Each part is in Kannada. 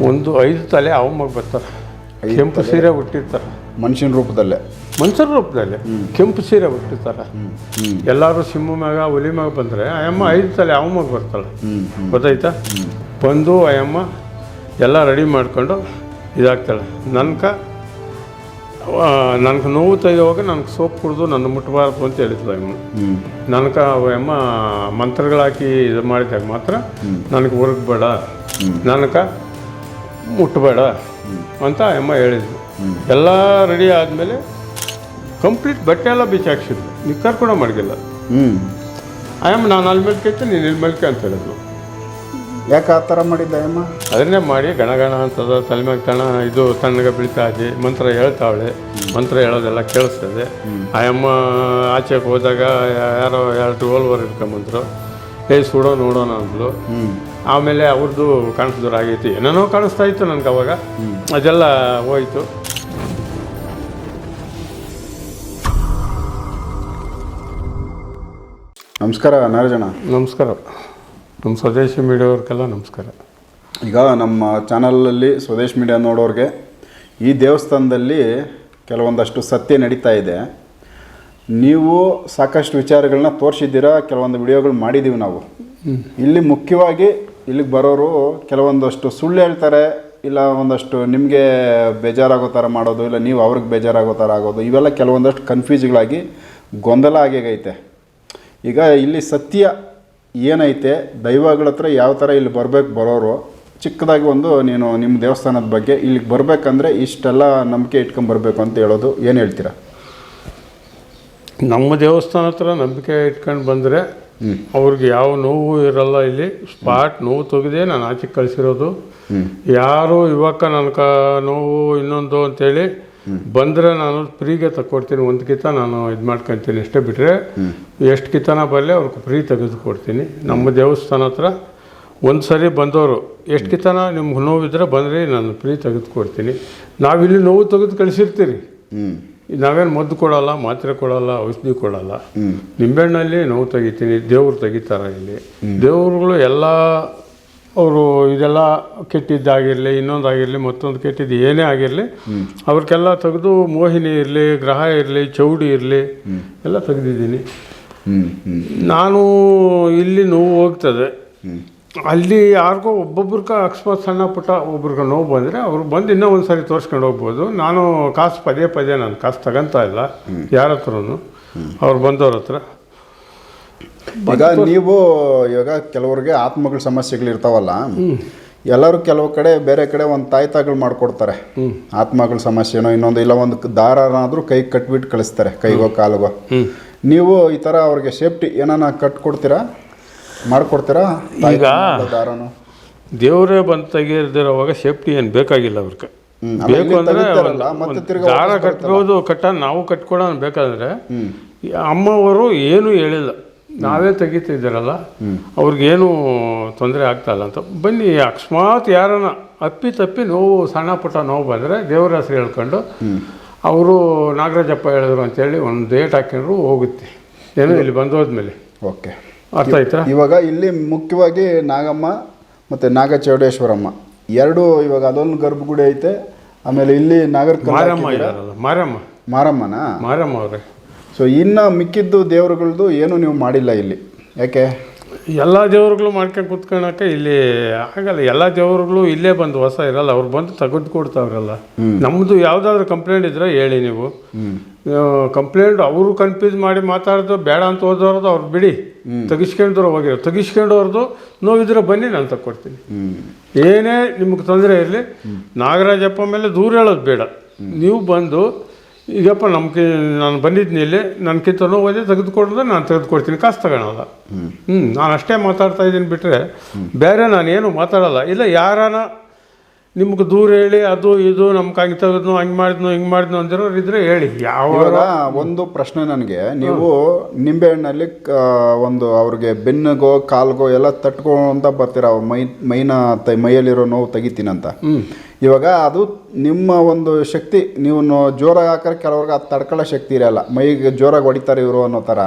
ಒಂದು ಐದು ತಲೆ ಅವ ಮಗ ಬರ್ತಾರೆ ಕೆಂಪು ಸೀರೆ ಹುಟ್ಟಿರ್ತಾರೆ ಮನುಷ್ಯನ ರೂಪದಲ್ಲೇ. ಮನುಷ್ಯರ ರೂಪದಲ್ಲಿ. ಕೆಂಪು ಸೀರೆ ಹುಟ್ಟಿರ್ತಾರೆ ಎಲ್ಲರೂ ಸಿಂಹ ಮ್ಯಾಗ ಹುಲಿ ಮ್ಯಾಗ ಬಂದರೆ ಆಯಮ್ಮ ಐದು ತಲೆ ಅವ ಮಗ ಬರ್ತಾಳೆ ಗೊತ್ತಾಯ್ತಾ? ಬಂದು ಆಯಮ್ಮ ಎಲ್ಲ ರೆಡಿ ಮಾಡ್ಕೊಂಡು ಇದಾಗ್ತಾಳೆ ನನ್ಕ ನನಗೆ ನೋವು ತೆಗೆಯುವಾಗ ನನಗೆ ಸೋಪ್ ಕುಡಿದು ನನ್ನ ಮುಟ್ಟಬಾರ್ದು ಅಂತ ಹೇಳಿದ್ಲು ಅಮ್ಮ ನನಗೆ ಅವಮ್ಮ ಮಂತ್ರಗಳಾಕಿ ಇದು ಮಾಡಿದಾಗ ಮಾತ್ರ ನನಗೆ ಬೇಡ ನನಗೆ ಮುಟ್ಟಬೇಡ ಅಂತ ಅಮ್ಮ ಹೇಳಿದ್ರು. ಎಲ್ಲ ರೆಡಿ ಆದಮೇಲೆ ಕಂಪ್ಲೀಟ್ ಬಟ್ಟೆ ಎಲ್ಲ ಬಿಚ್ಚಾಕ್ಸಿದ್ರು ನಿಕ್ಕರ್ ಕೂಡ ಮಡಗಿಲ್ಲ ಹ್ಞೂ ಅಯ್ಯಮ್ಮ ನಾನು ಅಲ್ಲಿ ಮೇಲ್ಕೆ ನೀನು ಇಲ್ಲಿ ಮೇಲ್ಕೆ ಅಂತ ಹೇಳಿದ್ರು. ಯಾಕೆ ಆ ಥರ ಮಾಡಿದ್ದ ಅಮ್ಮ ಅದನ್ನೇ ಮಾಡಿ ಗಣಗಣ ಅಂತದ ತಲೆಮ್ಯಾಗ ತಣ ಇದು ತಣ್ಣಗೆ ಬೀಳ್ತಾ ಇದೆ ಮಂತ್ರ ಹೇಳ್ತಾವಳೆ. ಮಂತ್ರ ಹೇಳೋದೆಲ್ಲ ಕೇಳಿಸ್ತದೆ. ಆಯಮ್ಮ ಆಚೆಗೆ ಹೋದಾಗ ಯಾರೋ ಎರಡು ಹೋಲ್ವರ್ ಇಟ್ಕೊಂಬಂದ್ರು ಏ ಸುಡೋ ನೋಡೋಣ ಅಂದ್ಲು. ಆಮೇಲೆ ಅವ್ರದ್ದು ಕಾಣಿಸಿದ್ರು ಆಗೈತಿ ಏನೇನೋ ಕಾಣಿಸ್ತಾ ಇತ್ತು ನನಗೆ ಅವಾಗ. ಅದೆಲ್ಲ ಹೋಯಿತು. ನಮಸ್ಕಾರ ನಾರಜಣ ನಮಸ್ಕಾರ. ನಮ್ಮ ಸ್ವದೇಶಿ ಮೀಡಿಯಾವ್ರಿಗೆಲ್ಲ ನಮಸ್ಕಾರ. ಈಗ ನಮ್ಮ ಚಾನಲಲ್ಲಿ ಸ್ವದೇಶ್ ಮೀಡಿಯಾ ನೋಡೋರಿಗೆ ಈ ದೇವಸ್ಥಾನದಲ್ಲಿ ಕೆಲವೊಂದಷ್ಟು ಸತ್ಯ ನಡೀತಾ ಇದೆ. ನೀವು ಸಾಕಷ್ಟು ವಿಚಾರಗಳನ್ನ ತೋರಿಸಿದ್ದೀರಾ? ಕೆಲವೊಂದು ವಿಡಿಯೋಗಳು ಮಾಡಿದ್ದೀವಿ ನಾವು. ಇಲ್ಲಿ ಮುಖ್ಯವಾಗಿ ಇಲ್ಲಿಗೆ ಬರೋರು ಕೆಲವೊಂದಷ್ಟು ಸುಳ್ಳು ಹೇಳ್ತಾರೆ, ಇಲ್ಲ ಒಂದಷ್ಟು ನಿಮಗೆ ಬೇಜಾರಾಗೋ ಥರ ಮಾಡೋದು, ಇಲ್ಲ ನೀವು ಅವ್ರಿಗೆ ಬೇಜಾರಾಗೋ ಥರ ಆಗೋದು, ಇವೆಲ್ಲ ಕೆಲವೊಂದಷ್ಟು ಕನ್ಫ್ಯೂಸ್ಗಳಾಗಿ ಗೊಂದಲ ಆಗೇಗೈತೆ ಈಗ ಇಲ್ಲಿ ಸತ್ಯ ಏನೈತೆ, ದೈವಗಳ ಹತ್ರ ಯಾವ ಥರ ಇಲ್ಲಿ ಬರಬೇಕು ಬರೋರು, ಚಿಕ್ಕದಾಗಿ ಒಂದು ನೀನು ನಿಮ್ಮ ದೇವಸ್ಥಾನದ ಬಗ್ಗೆ ಇಲ್ಲಿಗೆ ಬರಬೇಕಂದ್ರೆ ಇಷ್ಟೆಲ್ಲ ನಂಬಿಕೆ ಇಟ್ಕೊಂಡು ಬರಬೇಕು ಅಂತ ಹೇಳೋದು. ಏನು ಹೇಳ್ತೀರಾ? ನಮ್ಮ ದೇವಸ್ಥಾನ ಹತ್ರ ನಂಬಿಕೆ ಇಟ್ಕೊಂಡು ಬಂದರೆ ಅವ್ರಿಗೆ ಯಾವ ನೋವು ಇರಲ್ಲ ಇಲ್ಲಿ. ಸ್ಪಾಟ್ ನೋವು ತೆಗೆದೇ, ನಾನು ಆಚೆ ಕಳಿಸಿರೋದು. ಯಾರು ಇವಾಗ ಕ ನೋವು ಇನ್ನೊಂದು ಅಂತೇಳಿ ಬಂದರೆ ನಾನು ಫ್ರೀಗೆ ತಗೊಡ್ತೀನಿ ಒಂದು ಕಿತ ನಾನು ಇದು ಮಾಡ್ಕೊತೀನಿ ಅಷ್ಟೇ ಬಿಟ್ಟರೆ ಎಷ್ಟು ಕಿತನ ಬರಲಿ ಅವ್ರಿಗೆ ಫ್ರೀ ತೆಗೆದುಕೊಡ್ತೀನಿ ನಮ್ಮ ದೇವಸ್ಥಾನ ಹತ್ರ ಒಂದು ಸರಿ ಬಂದವರು ಎಷ್ಟು ಕಿತನ ನಿಮ್ಗೆ ನೋವಿದ್ರೆ ಬಂದರೆ, ನಾನು ಫ್ರೀ ತೆಗೆದುಕೊಡ್ತೀನಿ ನಾವಿಲ್ಲಿ ನೋವು ತೆಗೆದು ಕಳಿಸಿರ್ತೀರಿ. ನಾವೇನು ಮದ್ದು ಕೊಡೋಲ್ಲ ಮಾತ್ರೆ ಕೊಡೋಲ್ಲ ಔಷಧಿ ಕೊಡೋಲ್ಲ. ನಿಂಬೆಹಣ್ಣಲ್ಲಿ ನೋವು ತೆಗಿತೀನಿ ದೇವ್ರು ತೆಗಿತಾರೆ ಇಲ್ಲಿ. ದೇವ್ರುಗಳು ಎಲ್ಲ ಅವರು ಇದೆಲ್ಲ ಕೆಟ್ಟಿದ್ದಾಗಿರಲಿ ಇನ್ನೊಂದಾಗಿರಲಿ ಮತ್ತೊಂದು ಕೆಟ್ಟಿದ್ದು ಏನೇ ಆಗಿರಲಿ ಅವ್ರಿಗೆಲ್ಲ ತೆಗೆದು ಮೋಹಿನಿ ಇರಲಿ ಗ್ರಹ ಇರಲಿ ಚೌಡಿ ಇರಲಿ ಎಲ್ಲ ತೆಗೆದಿದ್ದೀನಿ. ನಾನು ಇಲ್ಲಿ ನೋವು ಹೋಗ್ತದೆ. ಅಲ್ಲಿ ಯಾರಿಗೋ ಒಬ್ಬೊಬ್ರಿಗೆ ಅಕಸ್ಮಾತ್ ಸಣ್ಣ ಪುಟ್ಟ ಒಬ್ರಿಗೆ ನೋವು ಬಂದರೆ ಅವ್ರು ಬಂದು ಇನ್ನೂ ಒಂದು ಸಾರಿ ತೋರಿಸ್ಕೊಂಡು ಹೋಗ್ಬೋದು. ನಾನು ಕಾಸು ಪದೇ ಪದೇ ನಾನು ಕಾಸು ತಗೊತಾ ಇಲ್ಲ ಯಾರ ಹತ್ರನು. ಅವ್ರು ಬಂದವ್ರ ಹತ್ರ. ಈಗ ನೀವು ಇವಾಗ ಕೆಲವ್ರಿಗೆ ಆತ್ಮಗಳ ಸಮಸ್ಯೆಗಳು ಇರ್ತಾವಲ್ಲ ಎಲ್ಲರೂ ಕೆಲವು ಕಡೆ ಬೇರೆ ಕಡೆ ಒಂದು ತಾಯ್ತಾಗಳು ಮಾಡ್ಕೊಡ್ತಾರೆ. ಆತ್ಮಗಳ ಸಮಸ್ಯೆನೋ ಇನ್ನೊಂದು ಇಲ್ಲ ಒಂದು ದಾರನಾದ್ರೂ ಕೈ ಕಟ್ಬಿಟ್ಟು ಕಳಿಸ್ತಾರೆ ಕೈಗೋ ಕಾಲಿಗೋ. ನೀವು ಈ ಥರ ಅವ್ರಿಗೆ ಸೇಫ್ಟಿ ಏನಾನ ಕಟ್ಕೊಡ್ತೀರಾ? ಮಾಡ್ಕೊಡ್ತೀರಾ? ಈಗ ದಾರನು? ದೇವರೇ ಬಂದು ತೆಗಿದಿರೋವಾಗ ಸೇಫ್ಟಿ ಏನು ಬೇಕಾಗಿಲ್ಲ ಅವ್ರಿಗೆ. ಬೇಕು ಅಂದ್ರೆ ದಾರ ಕಟ್ಬೋದು ಕಟ್ಟ ನಾವು ಕಟ್ಕೊಡೋಣ ಬೇಕಾದ್ರೆ ಅಮ್ಮವರು ಏನು ಹೇಳಿಲ್ಲ. ನಾವೇ ತೆಗಿತಿದ್ದೀರಲ್ಲ ಅವ್ರಿಗೇನು ತೊಂದರೆ ಆಗ್ತಾ ಇಲ್ಲ ಅಂತ. ಬನ್ನಿ ಅಕಸ್ಮಾತ್ ಯಾರನ್ನ ಅಪ್ಪಿ ತಪ್ಪಿ ನೋವು ಸಣ್ಣ ಪುಟ್ಟ ನೋವು ಬಂದರೆ ದೇವರ ಹೆಸರು ಹೇಳ್ಕೊಂಡು ಅವರು ನಾಗರಾಜಪ್ಪ ಹೇಳಿದ್ರು ಅಂತೇಳಿ ಒಂದು ಡೇಟ್ ಹಾಕೊಂಡ್ರು ಹೋಗುತ್ತೆ. ಏನೋ ಇಲ್ಲಿ ಬಂದೋದ್ಮೇಲೆ. ಓಕೆ. ಅರ್ಥ ಆಯ್ತಾ? ಇವಾಗ ಇಲ್ಲಿ ಮುಖ್ಯವಾಗಿ ನಾಗಮ್ಮ ಮತ್ತೆ ನಾಗ ಚೌಡೇಶ್ವರಮ್ಮ ಎರಡು ಇವಾಗ ಅದೊಂದು ಗರ್ಭಗುಡಿ ಐತೆ. ಆಮೇಲೆ ಇಲ್ಲಿ ನಾಗರ ಮಾರಮ್ಮ ಮಾರಮ್ಮ. ಮಾರಮ್ಮನ? ಮಾರಮ್ಮ ಅವರೇ. ಸೊ ಇನ್ನು ಮಿಕ್ಕಿದ್ದು ದೇವರುಗಳದ್ದು ಏನು ನೀವು ಮಾಡಿಲ್ಲ ಇಲ್ಲಿ. ಯಾಕೆ? ಎಲ್ಲ ದೇವ್ರುಗಳು ಮಾಡ್ಕೊಂಡು ಕುತ್ಕೊಳಕ್ಕೆ ಇಲ್ಲಿ ಆಗಲ್ಲ. ಎಲ್ಲ ದೇವ್ರುಗಳು ಇಲ್ಲೇ ಬಂದು ಹೊಸ ಇರಲ್ಲ. ಅವ್ರು ಬಂದು ತೆಗೆದು ಕೊಡ್ತಾವ್ರಲ್ಲ. ನಮ್ಮದು ಯಾವುದಾದ್ರೂ ಕಂಪ್ಲೇಂಟ್ ಇದ್ರೆ ಹೇಳಿ ನೀವು. ಕಂಪ್ಲೇಂಟ್ ಅವರು ಕನ್ಫ್ಯೂಸ್ ಮಾಡಿ ಮಾತಾಡೋದು ಬೇಡ ಅಂತ ಹೋದವ್ರದ್ದು ಅವ್ರು ಬಿಡಿ. ತೆಗಿಸ್ಕೊಂಡ್ರು ಹೋಗಿರೋ ತೆಗಿಸ್ಕೊಂಡವ್ರದ್ದು ನೋವಿದ್ರೆ ಬನ್ನಿ ನಾನು ತಕ್ಕೊಡ್ತೀನಿ. ಏನೇ ನಿಮ್ಗೆ ತೊಂದರೆ ಇರಲಿ ನಾಗರಾಜಪ್ಪ ಮೇಲೆ ದೂರ ಹೇಳೋದು ಬೇಡ. ನೀವು ಬಂದು ಈಗಪ್ಪ ನಮ್ಗೆ ನಾನು ಬಂದಿದ್ದೀನಿ ಇಲ್ಲಿ ನನಗಿಂತ ನೋವಿದೆ ತೆಗೆದುಕೊಡ್ದೆ ನಾನು ತೆಗೆದುಕೊಡ್ತೀನಿ ಕಾಸು ತಗೊಳಲ್ಲ ಹ್ಞೂ ನಾನು ಅಷ್ಟೇ ಮಾತಾಡ್ತಾ ಇದ್ದೀನಿ ಬಿಟ್ಟರೆ ಬೇರೆ ನಾನು ಏನು ಮಾತಾಡೋಲ್ಲ. ಇಲ್ಲ ಯಾರಾನ ನಿಮ್ಗೆ ದೂರ ಹೇಳಿ ಅದು ಇದು ನಮ್ಗೆ ಹಂಗೆ ತೆಗೆದ್ನು ಹಂಗೆ ಮಾಡಿದ್ನು ಹಿಂಗೆ ಮಾಡಿದ್ನು ಅಂದಿರೋರು ಇದ್ರೆ ಹೇಳಿ. ಯಾವ ಇವಾಗ ಒಂದು ಪ್ರಶ್ನೆ ನನಗೆ. ನೀವು ನಿಂಬೆಹಣ್ಣಲ್ಲಿ ಕ- ಒಂದು ಅವ್ರಿಗೆ ಬೆನ್ನಿಗೋ ಕಾಲ್ಗೋ ಎಲ್ಲ ತಟ್ಕೊಂತ ಬರ್ತೀರ? ಅವ್ರ ಮೈ ಮೈನ ತ- ಮೈಯಲ್ಲಿರೋ ನೋವು ತೆಗಿತೀನಂತ. ಇವಾಗ ಅದು ನಿಮ್ಮ ಒಂದು ಶಕ್ತಿ ನೀವು ನೋ- ಜೋರಾಗಿ ಹಾಕಿದ್ರೆ ಕೆಲವ್ರಿಗೆ ಅದು ತಡ್ಕೊಳ್ಳೋ ಶಕ್ತಿ ಇರಲ್ಲ. ಮೈಗೆ ಜೋರಾಗಿ ಹೊಡಿತಾರೆ ಇವರು ಅನ್ನೋ ಥರ.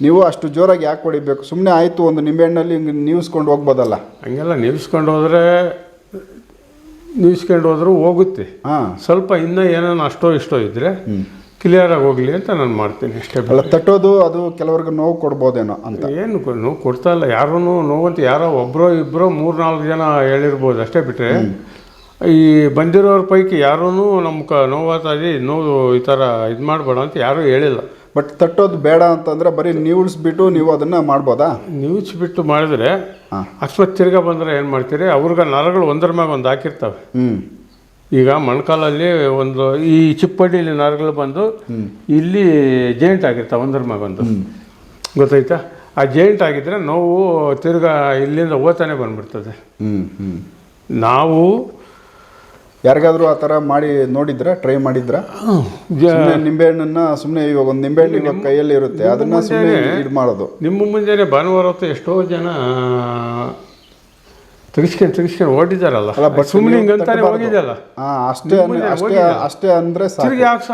ನೀವು ಅಷ್ಟು ಜೋರಾಗಿ ಯಾಕೆ ಹೊಡಿಬೇಕು? ಸುಮ್ಮನೆ ಆಯಿತು ಒಂದು ನಿಂಬೆಹಣ್ಣಲ್ಲಿ ಹಿಂಗೆ ನೀವಿಸ್ಕೊಂಡು ಹೋಗ್ಬೋದಲ್ಲ. ಹಂಗೆಲ್ಲ ನಿಲ್ಸ್ಕೊಂಡು ಹೋದರೆ ನೀವಿಸ್ಕೊಂಡು ಹೋದ್ರೂ ಹೋಗುತ್ತೆ. ಹಾಂ. ಸ್ವಲ್ಪ ಇನ್ನೂ ಏನೇನು ಅಷ್ಟೋ ಇಷ್ಟೋ ಇದ್ದರೆ ಕ್ಲಿಯರಾಗಿ ಹೋಗಲಿ ಅಂತ ನಾನು ಮಾಡ್ತೀನಿ ಅಷ್ಟೇ ಅಲ್ಲ ತಟ್ಟೋದು ಅದು ಕೆಲವ್ರಿಗೆ ನೋವು ಕೊಡ್ಬೋದೇನೋ ಅಂತ. ಏನು ಕೊ- ನೋವು ಕೊಡ್ತಾ ಇಲ್ಲ. ಯಾರೂ ಅಂತ ಯಾರೋ ಒಬ್ಬರೋ ಇಬ್ಬರೋ ಮೂರು ನಾಲ್ಕು ಜನ ಹೇಳಿರ್ಬೋದು ಅಷ್ಟೇ ಬಿಟ್ಟರೆ ಈ ಬಂದಿರೋರ ಪೈಕಿ ಯಾರೂ ನಮ್ಮ ಕ ನೋವಾತಾಗಿ ನೋವು ಈ ಥರ ಇದು ಮಾಡಬೇಡ ಅಂತ ಯಾರೂ ಹೇಳಿಲ್ಲ. ಬಟ್ ತಟ್ಟೋದು ಬೇಡ ಅಂತಂದ್ರೆ ಬರೀ ಬಿಟ್ಟು ನೀವು ಅದನ್ನ ಮಾಡ್ಬೋದಾ? ನ್ಯೂಸ್ ಬಿಟ್ಟು ಮಾಡಿದ್ರೆ ಅಕಸ್ಮಾತ್ ತಿರ್ಗಾ ಬಂದರೆ ಏನು ಮಾಡ್ತೀರಿ? ಅವ್ರಿಗೆ ನರಗಳು ಒಂದರ ಮ್ಯಾಗ ಒಂದು ಹಾಕಿರ್ತವೆ. ಈಗ ಮಣ್ಕಾಲಲ್ಲಿ ಒಂದು ಈ ಚಿಪ್ಪಡಿಯಲ್ಲಿ ನರಗಳು ಬಂದು ಇಲ್ಲಿ ಜೇಂಟ್ ಆಗಿರ್ತಾವೆ ಒಂದರ ಮ್ಯಾಗ ಒಂದು. ಗೊತ್ತಾಯ್ತಾ? ಆ ಜೇಂಟ್ ಆಗಿದ್ರೆ ನೋವು ತಿರ್ಗಾ ಇಲ್ಲಿಂದ ಓತಾನೆ ಬಂದ್ಬಿಡ್ತದೆ. ನಾವು ಯಾರಿಗಾದ್ರೂ ಆ ಥರ ಮಾಡಿ ನೋಡಿದ್ರ? ಟ್ರೈ ಮಾಡಿದ್ರ? ಸುಮ್ಮನೆ ನಿಂಬೆಹಣ್ಣನ್ನ ಸುಮ್ಮನೆ ಇವಾಗ ಒಂದು ನಿಂಬೆಹಣ್ಣು ಇವಾಗ ಕೈಯಲ್ಲಿ ಇರುತ್ತೆ. ಅದನ್ನ ಸುಮ್ಮನೆ ಇದು ಮಾಡೋದು. ನಿಮ್ಮ ಮುಂಜಾನೆ ಭಾನುವಾರ ಹೊತ್ತು ಎಷ್ಟೋ ಜನ ತೆಗಿಸ್ಕೊಂಡು ತೆಗಿಸ್ಕೊಂಡು ಓಡಿದಾರಲ್ಲ. ಅಲ್ಲ, ಬಟ್ ಸುಮ್ಮನೆ ಹಿಂಗಂತಾನೆ. ಹೋಗಿದೆಯಲ್ಲ. ಹಾ ಅಷ್ಟೇ ಅಷ್ಟೇ ಅಷ್ಟೇ ಅಂದ್ರೆ ತಿರ್ಗಿ ಯಾಕೆ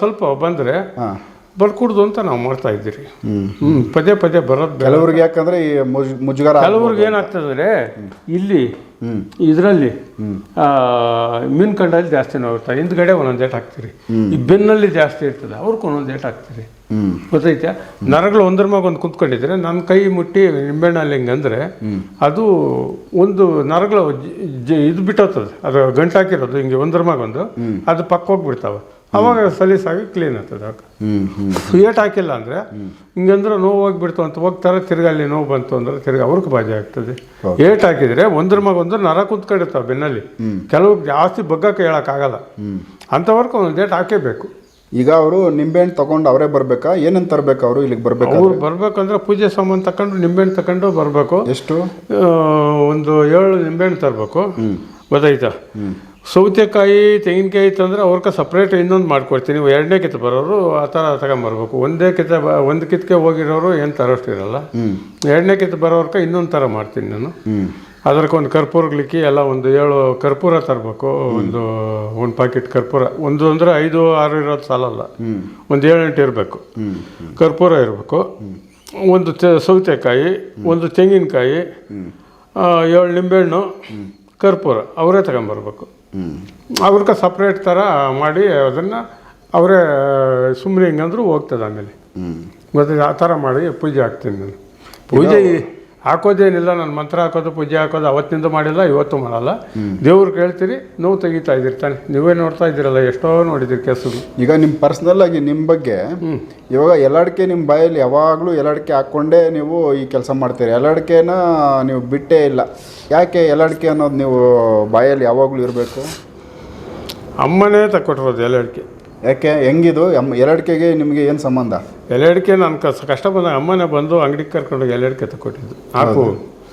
ಸ್ವಲ್ಪ ಬಂದರೆ ಹಾ. ಬರ್ಕೂಡ್ದು ಅಂತ ನಾವು ಮಾಡ್ತಾ ಇದ್ದೀರಿ. ಪದೇ ಪದೇ ಬರೋದು ಕೆಲವ್ರಿಗೆ ಯಾಕಂದ್ರೆ ಈ ಮುಜ್- ಮುಜುಗರ ಕೆಲವ್ರಿಗೆ ಏನಾಗ್ತದ್ರೆ ಇಲ್ಲಿ ಇದರಲ್ಲಿ ಮೀನ್ ಕಂಡಲ್ಲಿ ಜಾಸ್ತಿ ನೋಡ್ತಾರೆ ಹಿಂದ್ಗಡೆ ಒಂದೊಂದು ಏಟ್ ಹಾಕ್ತೀರಿ. ಈ ಬೆನ್ನಲ್ಲಿ ಜಾಸ್ತಿ ಇರ್ತದೆ ಅವ್ರಿಗೆ ಒಂದೊಂದು ಏಟ್ ಹಾಕ್ತೀರಿ. ಗೊತ್ತೈತೆ ನರಗಳು ಒಂದ್ರ ಮಗ ಒಂದು ಕುಂತ್ಕೊಂಡಿದ್ರೆ ನನ್ನ ಕೈ ಮುಟ್ಟಿ ನಿಂಬೆಹಣ್ಣಲ್ಲಿ ಹಿಂಗಂದ್ರೆ ಅದು ಒಂದು ನರಗಳು ಇದು ಬಿಟ್ಟೋಗ್ತದೆ. ಅದು ಗಂಟಾಕಿರೋದು ಹಿಂಗೆ ಒಂದ್ರ ಮಗ ಒಂದು ಅದು ಪಕ್ಕ ಹೋಗ್ಬಿಡ್ತಾವೆ ಅವಾಗ ಸಲೀಸಾಗಿ ಕ್ಲೀನ್ ಆಗ್ತದೆ ಏಟ್ ಹಾಕಿಲ್ಲ ಅಂದರೆ ಹಿಂಗಂದ್ರೆ ನೋವು ಹೋಗ್ಬಿಡ್ತು ಅಂತ ಹೋಗ್ತಾರೆ ತಿರ್ಗಿ ಅಲ್ಲಿ ನೋವು ಬಂತು ಅಂದ್ರೆ ತಿರ್ಗಿ ಅವ್ರಿಗೆ ಬಾಧೆ ಆಗ್ತದೆ. ಏಟ್ ಹಾಕಿದ್ರೆ ಒಂದ್ರ ಮಗ ಒಂದ್ರೆ ನರ ಕುಂತ್ಕೊಂಡಿರ್ತಾವೆ ಬೆನ್ನಲ್ಲಿ. ಕೆಲವು ಜಾಸ್ತಿ ಬಗ್ಗಕ್ಕೆ ಹೇಳೋಕ್ಕಾಗಲ್ಲ ಅಂಥವ್ರಿಗೆ ಒಂದು ಏಟ್ ಹಾಕೇಬೇಕು. ಈಗ ಅವರು ನಿಂಬೆಹಣ್ಣು ತಗೊಂಡು ಅವರೇ ಬರಬೇಕಾ? ಏನಂತ ತರಬೇಕು ಅವರು ಇಲ್ಲಿಗೆ ಬರಬೇಕು ಅವ್ರು ಬರಬೇಕಂದ್ರೆ ಪೂಜೆ ಸಾಮಾನು ತಗೊಂಡು ನಿಂಬೆಹಣ್ಣು ತಗೊಂಡು ಬರಬೇಕು. ಎಷ್ಟು? ಒಂದು ಏಳು ನಿಂಬೆಹಣ್ಣು ತರಬೇಕು. ಗೊತ್ತಾಯ್ತಾ? ಸೌತೆಕಾಯಿ ತೆಂಗಿನಕಾಯಿ ತಂದರೆ ಅವ್ರಕ ಸಪ್ರೇಟ್ ಇನ್ನೊಂದು ಮಾಡ್ಕೊಡ್ತೀನಿ. ನೀವು ಎರಡನೇ ಕಿತ್ತು ಬರೋರು ಆ ಥರ ತಗೊಂಬರ್ಬೇಕು. ಒಂದೇ ಕಿತ್ತ ಬ ಒಂದು ಕಿತ್ತಕ್ಕೆ ಹೋಗಿರೋರು ಏನು ತರೋಷ್ಟಿರಲ್ಲ ಎರಡನೇ ಕಿತ್ತು ಬರೋರ್ಕ ಇನ್ನೊಂದು ಥರ ಮಾಡ್ತೀನಿ ನಾನು. ಅದಕ್ಕೆ ಒಂದು ಕರ್ಪೂರಗ್ಲಿಕ್ಕಿ ಎಲ್ಲ ಒಂದು ಏಳು ಕರ್ಪೂರ ತರಬೇಕು. ಒಂದು ಒಂದು ಪ್ಯಾಕೆಟ್ ಕರ್ಪೂರ. ಒಂದು ಅಂದರೆ ಐದು ಆರು ಇರೋದು ಸಾಲಲ್ಲ. ಒಂದು ಏಳು ಎಂಟು ಇರಬೇಕು. ಕರ್ಪೂರ ಇರಬೇಕು. ಒಂದು ಸೌತೆಕಾಯಿ ಒಂದು ತೆಂಗಿನಕಾಯಿ ಏಳು ನಿಂಬೆಹಣ್ಣು ಕರ್ಪೂರ. ಅವರೇ ತಗೊಂಬರ್ಬೇಕು. ಅವ್ರಿಗೆ ಸಪ್ರೇಟ್ ಥರ ಮಾಡಿ ಅದನ್ನು ಅವರೇ ಸುಮ್ಮನೆ ಹಿಂಗಂದ್ರೂ ಹೋಗ್ತದೆ ಆಮೇಲೆ. ಮತ್ತು ಆ ಥರ ಮಾಡಿ ಪೂಜೆ ಹಾಕ್ತೀನಿ ನಾನು. ಪೂಜೆ ಹಾಕೋದೇನಿಲ್ಲ ನಾನು ಮಂತ್ರ ಹಾಕೋದು ಪೂಜೆ ಹಾಕೋದು ಅವತ್ತಿನಿಂದ ಮಾಡಿಲ್ಲ ಇವತ್ತು ಮಾಡಲ್ಲ. ದೇವ್ರು ಕೇಳ್ತೀರಿ ನೋವು ತೆಗಿತಾ ಇದ್ದಿರ್ತಾನೆ ನೀವೇ ನೋಡ್ತಾ ಇದ್ದೀರಲ್ಲ ಎಷ್ಟೋ ನೋಡಿದ್ದೀರಿ ಕೆಸರು ಈಗ ನಿಮ್ಮ ಪರ್ಸ್ನಲ್ ಆಗಿ ನಿಮ್ಮ ಬಗ್ಗೆ ಇವಾಗ ಎಲ್ಲಾಡಿಕೆ ನಿಮ್ಮ ಬಾಯಲ್ಲಿ ಯಾವಾಗಲೂ ಎಲ್ಲಾಡಿಕೆ ಹಾಕ್ಕೊಂಡೇ ನೀವು ಈ ಕೆಲಸ ಮಾಡ್ತೀರಿ. ಎಲ್ಲಾಡಿಕೆನ ನೀವು ಬಿಟ್ಟೇ ಇಲ್ಲ. ಯಾಕೆ ಎಲ್ಲಾಡಿಕೆ ಅನ್ನೋದು ನೀವು ಬಾಯಲ್ಲಿ ಯಾವಾಗಲೂ ಇರಬೇಕು? ಅಮ್ಮನೇ ತಕ್ಕೊಟ್ಟಿರೋದು ಎಲ್ಲ ಅಡಿಕೆ ಯಾಕೆ ಹೆಂಗಿದು ಎಂ ಎಲ್ಲಾಡಿಕೆಗೆ ನಿಮಗೆ ಏನು ಸಂಬಂಧ? ಎಲೆ ಅಡಿಕೆ ನಾನು ಕಸ ಕಷ್ಟ ಬಂದಾಗ ಅಮ್ಮನೇ ಬಂದು ಅಂಗಡಿಗೆ ಕರ್ಕೊಂಡೋಗಿ ಎಲೆ ಅಡಿಕೆ ತಗೊಟ್ಟಿದ್ದು ಹಾಕು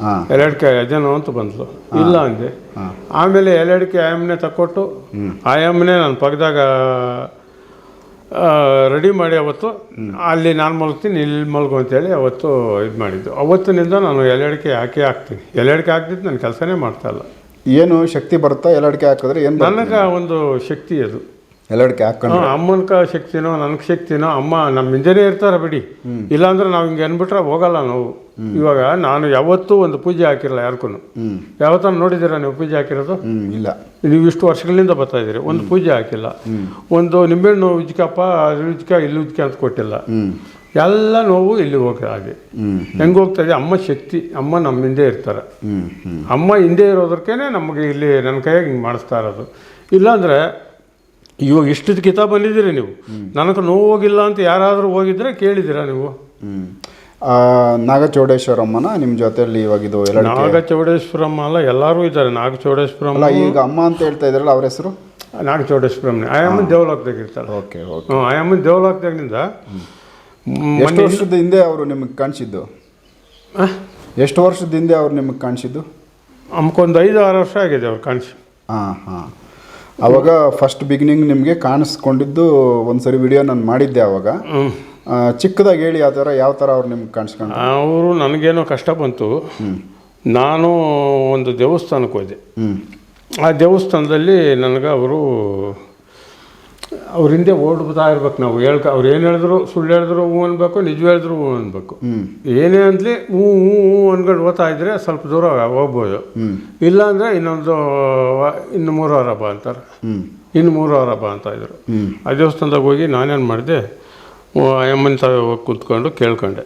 ಹಾಂ. ಎಲೆ ಅಡಿಕೆ ಅಜನೋ ಅಂತ ಬಂದ್ಲು. ಇಲ್ಲ ಅಂದೆ. ಆಮೇಲೆ ಎಲೆ ಅಡಿಕೆ ಆಯಮ್ಮನೆ ತಕ್ಕೊಟ್ಟು ಆಯಮ್ಮನೆ ನಾನು ಪಕ್ಕದಾಗ ರೆಡಿ ಮಾಡಿ ಅವತ್ತು ಅಲ್ಲಿ ನಾನು ಮಲಗ್ತೀನಿ ಇಲ್ಲಿ ಮಲಗು ಅಂತೇಳಿ ಅವತ್ತು ಇದು ಮಾಡಿದ್ದು. ಅವತ್ತಿನಿಂದ ನಾನು ಎಲೆ ಅಡಿಕೆ ಹಾಕಿ ಹಾಕ್ತೀನಿ. ಎಲೆ ಅಡಿಕೆ ಹಾಕ್ತಿದ್ದು ನನ್ನ ಕೆಲಸನೇ ಮಾಡ್ತಾ ಇಲ್ಲ. ಏನು ಶಕ್ತಿ ಬರುತ್ತಾ? ಎಲ್ಲಾಡಿಕೆ ಹಾಕಿದ್ರೆ ಏನು ನನಗೆ ಒಂದು ಶಕ್ತಿ ಅದು. ಎಲ್ಲಾಡಿಕೆ ಹಾಕೊಂಡು ಅಮ್ಮನ ಅಮ್ಮನ್ಕ ಶಕ್ತಿನೋ ನನಗೆ ಶಕ್ತಿನೋ ಅಮ್ಮ ನಮ್ಮ ಹಿಂದೆನೇ ಇರ್ತಾರೆ ಬಿಡಿ. ಇಲ್ಲಾಂದ್ರೆ ನಾವು ಹಿಂಗೆ ಅನ್ಬಿಟ್ರೆ ಹೋಗಲ್ಲ ನಾವು. ಇವಾಗ ನಾನು ಯಾವತ್ತೂ ಒಂದು ಪೂಜೆ ಹಾಕಿರಲ್ಲ ಯಾರಿಗೂ ಯಾವತ್ತಾನು ನೋಡಿದ್ದೀರ ನೀವು ಪೂಜೆ ಹಾಕಿರೋದು? ಇಲ್ಲ. ನೀವು ಇಷ್ಟು ವರ್ಷಗಳಿಂದ ಬರ್ತಾ ಇದ್ದೀರಿ ಒಂದು ಪೂಜೆ ಹಾಕಿಲ್ಲ. ಒಂದು ನಿಂಬೆಹಣ್ಣು ಉಜ್ಕಪ್ಪ ಅದು ಉಜ್ಕ ಇಲ್ಲಿ ಉಜ್ಕ ಅಂತ ಕೊಟ್ಟಿಲ್ಲ. ಎಲ್ಲ ನೋವು ಇಲ್ಲಿ ಹೋಗಿ. ಹಾಗೆ ಹೆಂಗೆ ಹೋಗ್ತಾ ಇದೆ ಅಮ್ಮ ಶಕ್ತಿ ಅಮ್ಮ ನಮ್ಮ ಹಿಂದೆ ಇರ್ತಾರೆ. ಅಮ್ಮ ಹಿಂದೆ ಇರೋದಕ್ಕೇನೆ ನಮಗೆ ಇಲ್ಲಿ ನನ್ನ ಕೈಯಾಗಿ ಹಿಂಗೆ ಮಾಡಿಸ್ತಾ ಇರೋದು. ಇಲ್ಲಾಂದರೆ ಇವಾಗ ಇಷ್ಟು ಕಿತಾಬ್ ಬಂದಿದ್ದೀರಿ ನೀವು? ನನಗೆ ನೋವು ಹೋಗಿಲ್ಲ ಅಂತ ಯಾರಾದರೂ ಹೋಗಿದ್ರೆ ಕೇಳಿದ್ದೀರಾ ನೀವು? ನಾಗಚೌಡೇಶ್ವರಮ್ಮನ ನಿಮ್ಮ ಜೊತೆಯಲ್ಲಿ ಇವಾಗ ಇದು ಎಲ್ಲ ನಾಗ ಚೌಡೇಶ್ವರಮ್ಮ ಅಲ್ಲ ಎಲ್ಲರೂ ಇದ್ದಾರೆ. ನಾಗಚೌಡೇಶ್ವರಮ್ಮ ಅಲ್ಲ ಈಗ ಅಮ್ಮ ಅಂತ ಹೇಳ್ತಾ ಇದ್ರಲ್ಲ ಅವ್ರ ಹೆಸರು? ನಾಗ ಚೌಡೇಶ್ವರಮ್ಮನೆ ಆಯಮ್ಮನ ದೇವಲೋಕದಾಗ ಇರ್ತಾಳೆ ಓಕೆ ಓಕೆ ಹ್ಞೂ ಆಯಮ್ಮನ ದೇವಲೋಕದಾಗಿನಿಂದ ಎಷ್ಟು ವರ್ಷದ ಹಿಂದೆ ಅವರು ನಿಮಗೆ ಕಾಣಿಸಿದ್ದು? ಎಷ್ಟು ವರ್ಷದ ಹಿಂದೆ ಅವ್ರು ನಿಮಗೆ ಕಾಣಿಸಿದ್ದು? ಅಮ್ಕೊಂದು ಐದು ಆರು ವರ್ಷ ಆಗಿದೆ ಅವ್ರು ಕಾಣಿಸಿ ಹಾಂ ಹಾಂ. ಅವಾಗ ಫಸ್ಟ್ ಬಿಗಿನಿಂಗ್ ನಿಮಗೆ ಕಾಣಿಸ್ಕೊಂಡಿದ್ದು ಒಂದ್ಸರಿ ವಿಡಿಯೋ ನಾನು ಮಾಡಿದ್ದೆ ಅವಾಗ. ಚಿಕ್ಕದಾಗಿ ಹೇಳಿ ಆ ಥರ ಯಾವ ಥರ ಅವ್ರು ನಿಮ್ಗೆ ಕಾಣಿಸ್ಕೊಂಡು ಅವರು ನನಗೇನೋ ಕಷ್ಟ ಬಂತು. ನಾನು ಒಂದು ದೇವಸ್ಥಾನಕ್ಕೆ ಹೋದೆ. ಆ ದೇವಸ್ಥಾನದಲ್ಲಿ ನನಗೆ ಅವರು ಅವ್ರ ಹಿಂದೆ ಓಡ್ತಾ ಇರ್ಬೇಕು ನಾವು. ಹೇಳ್ಕ ಅವ್ರು ಏನು ಹೇಳಿದ್ರು ಸುಳ್ಳು ಹೇಳಿದ್ರು ಹ್ಞೂ ಅನ್ಬೇಕು ನಿಜ ಹೇಳಿದ್ರು ಹ್ಞೂ ಅನ್ಬೇಕು. ಏನೇ ಅಂತಲಿ ಹ್ಞೂ ಹ್ಞೂ ಹೂ ಅನ್ಕೊಂಡು ಓದ್ತಾ ಇದ್ರೆ ಸ್ವಲ್ಪ ದೂರ ಹೋಗ್ಬೋದು. ಇಲ್ಲ ಅಂದರೆ ಇನ್ನೊಂದು ಇನ್ನು ಮೂರು ವಾರ ಬಾ ಅಂತಾರೆ. ಇನ್ನು ಮೂರು ವಾರ ಬಾ ಅಂತ ಇದ್ರು. ಆ ದೇವಸ್ಥಾನದಾಗ ಹೋಗಿ ನಾನೇನು ಮಾಡಿದೆ ಅಮ್ಮನ ತಾವ ಹೋಗಿ ಕೂತ್ಕೊಂಡು ಕೇಳ್ಕೊಂಡೆ.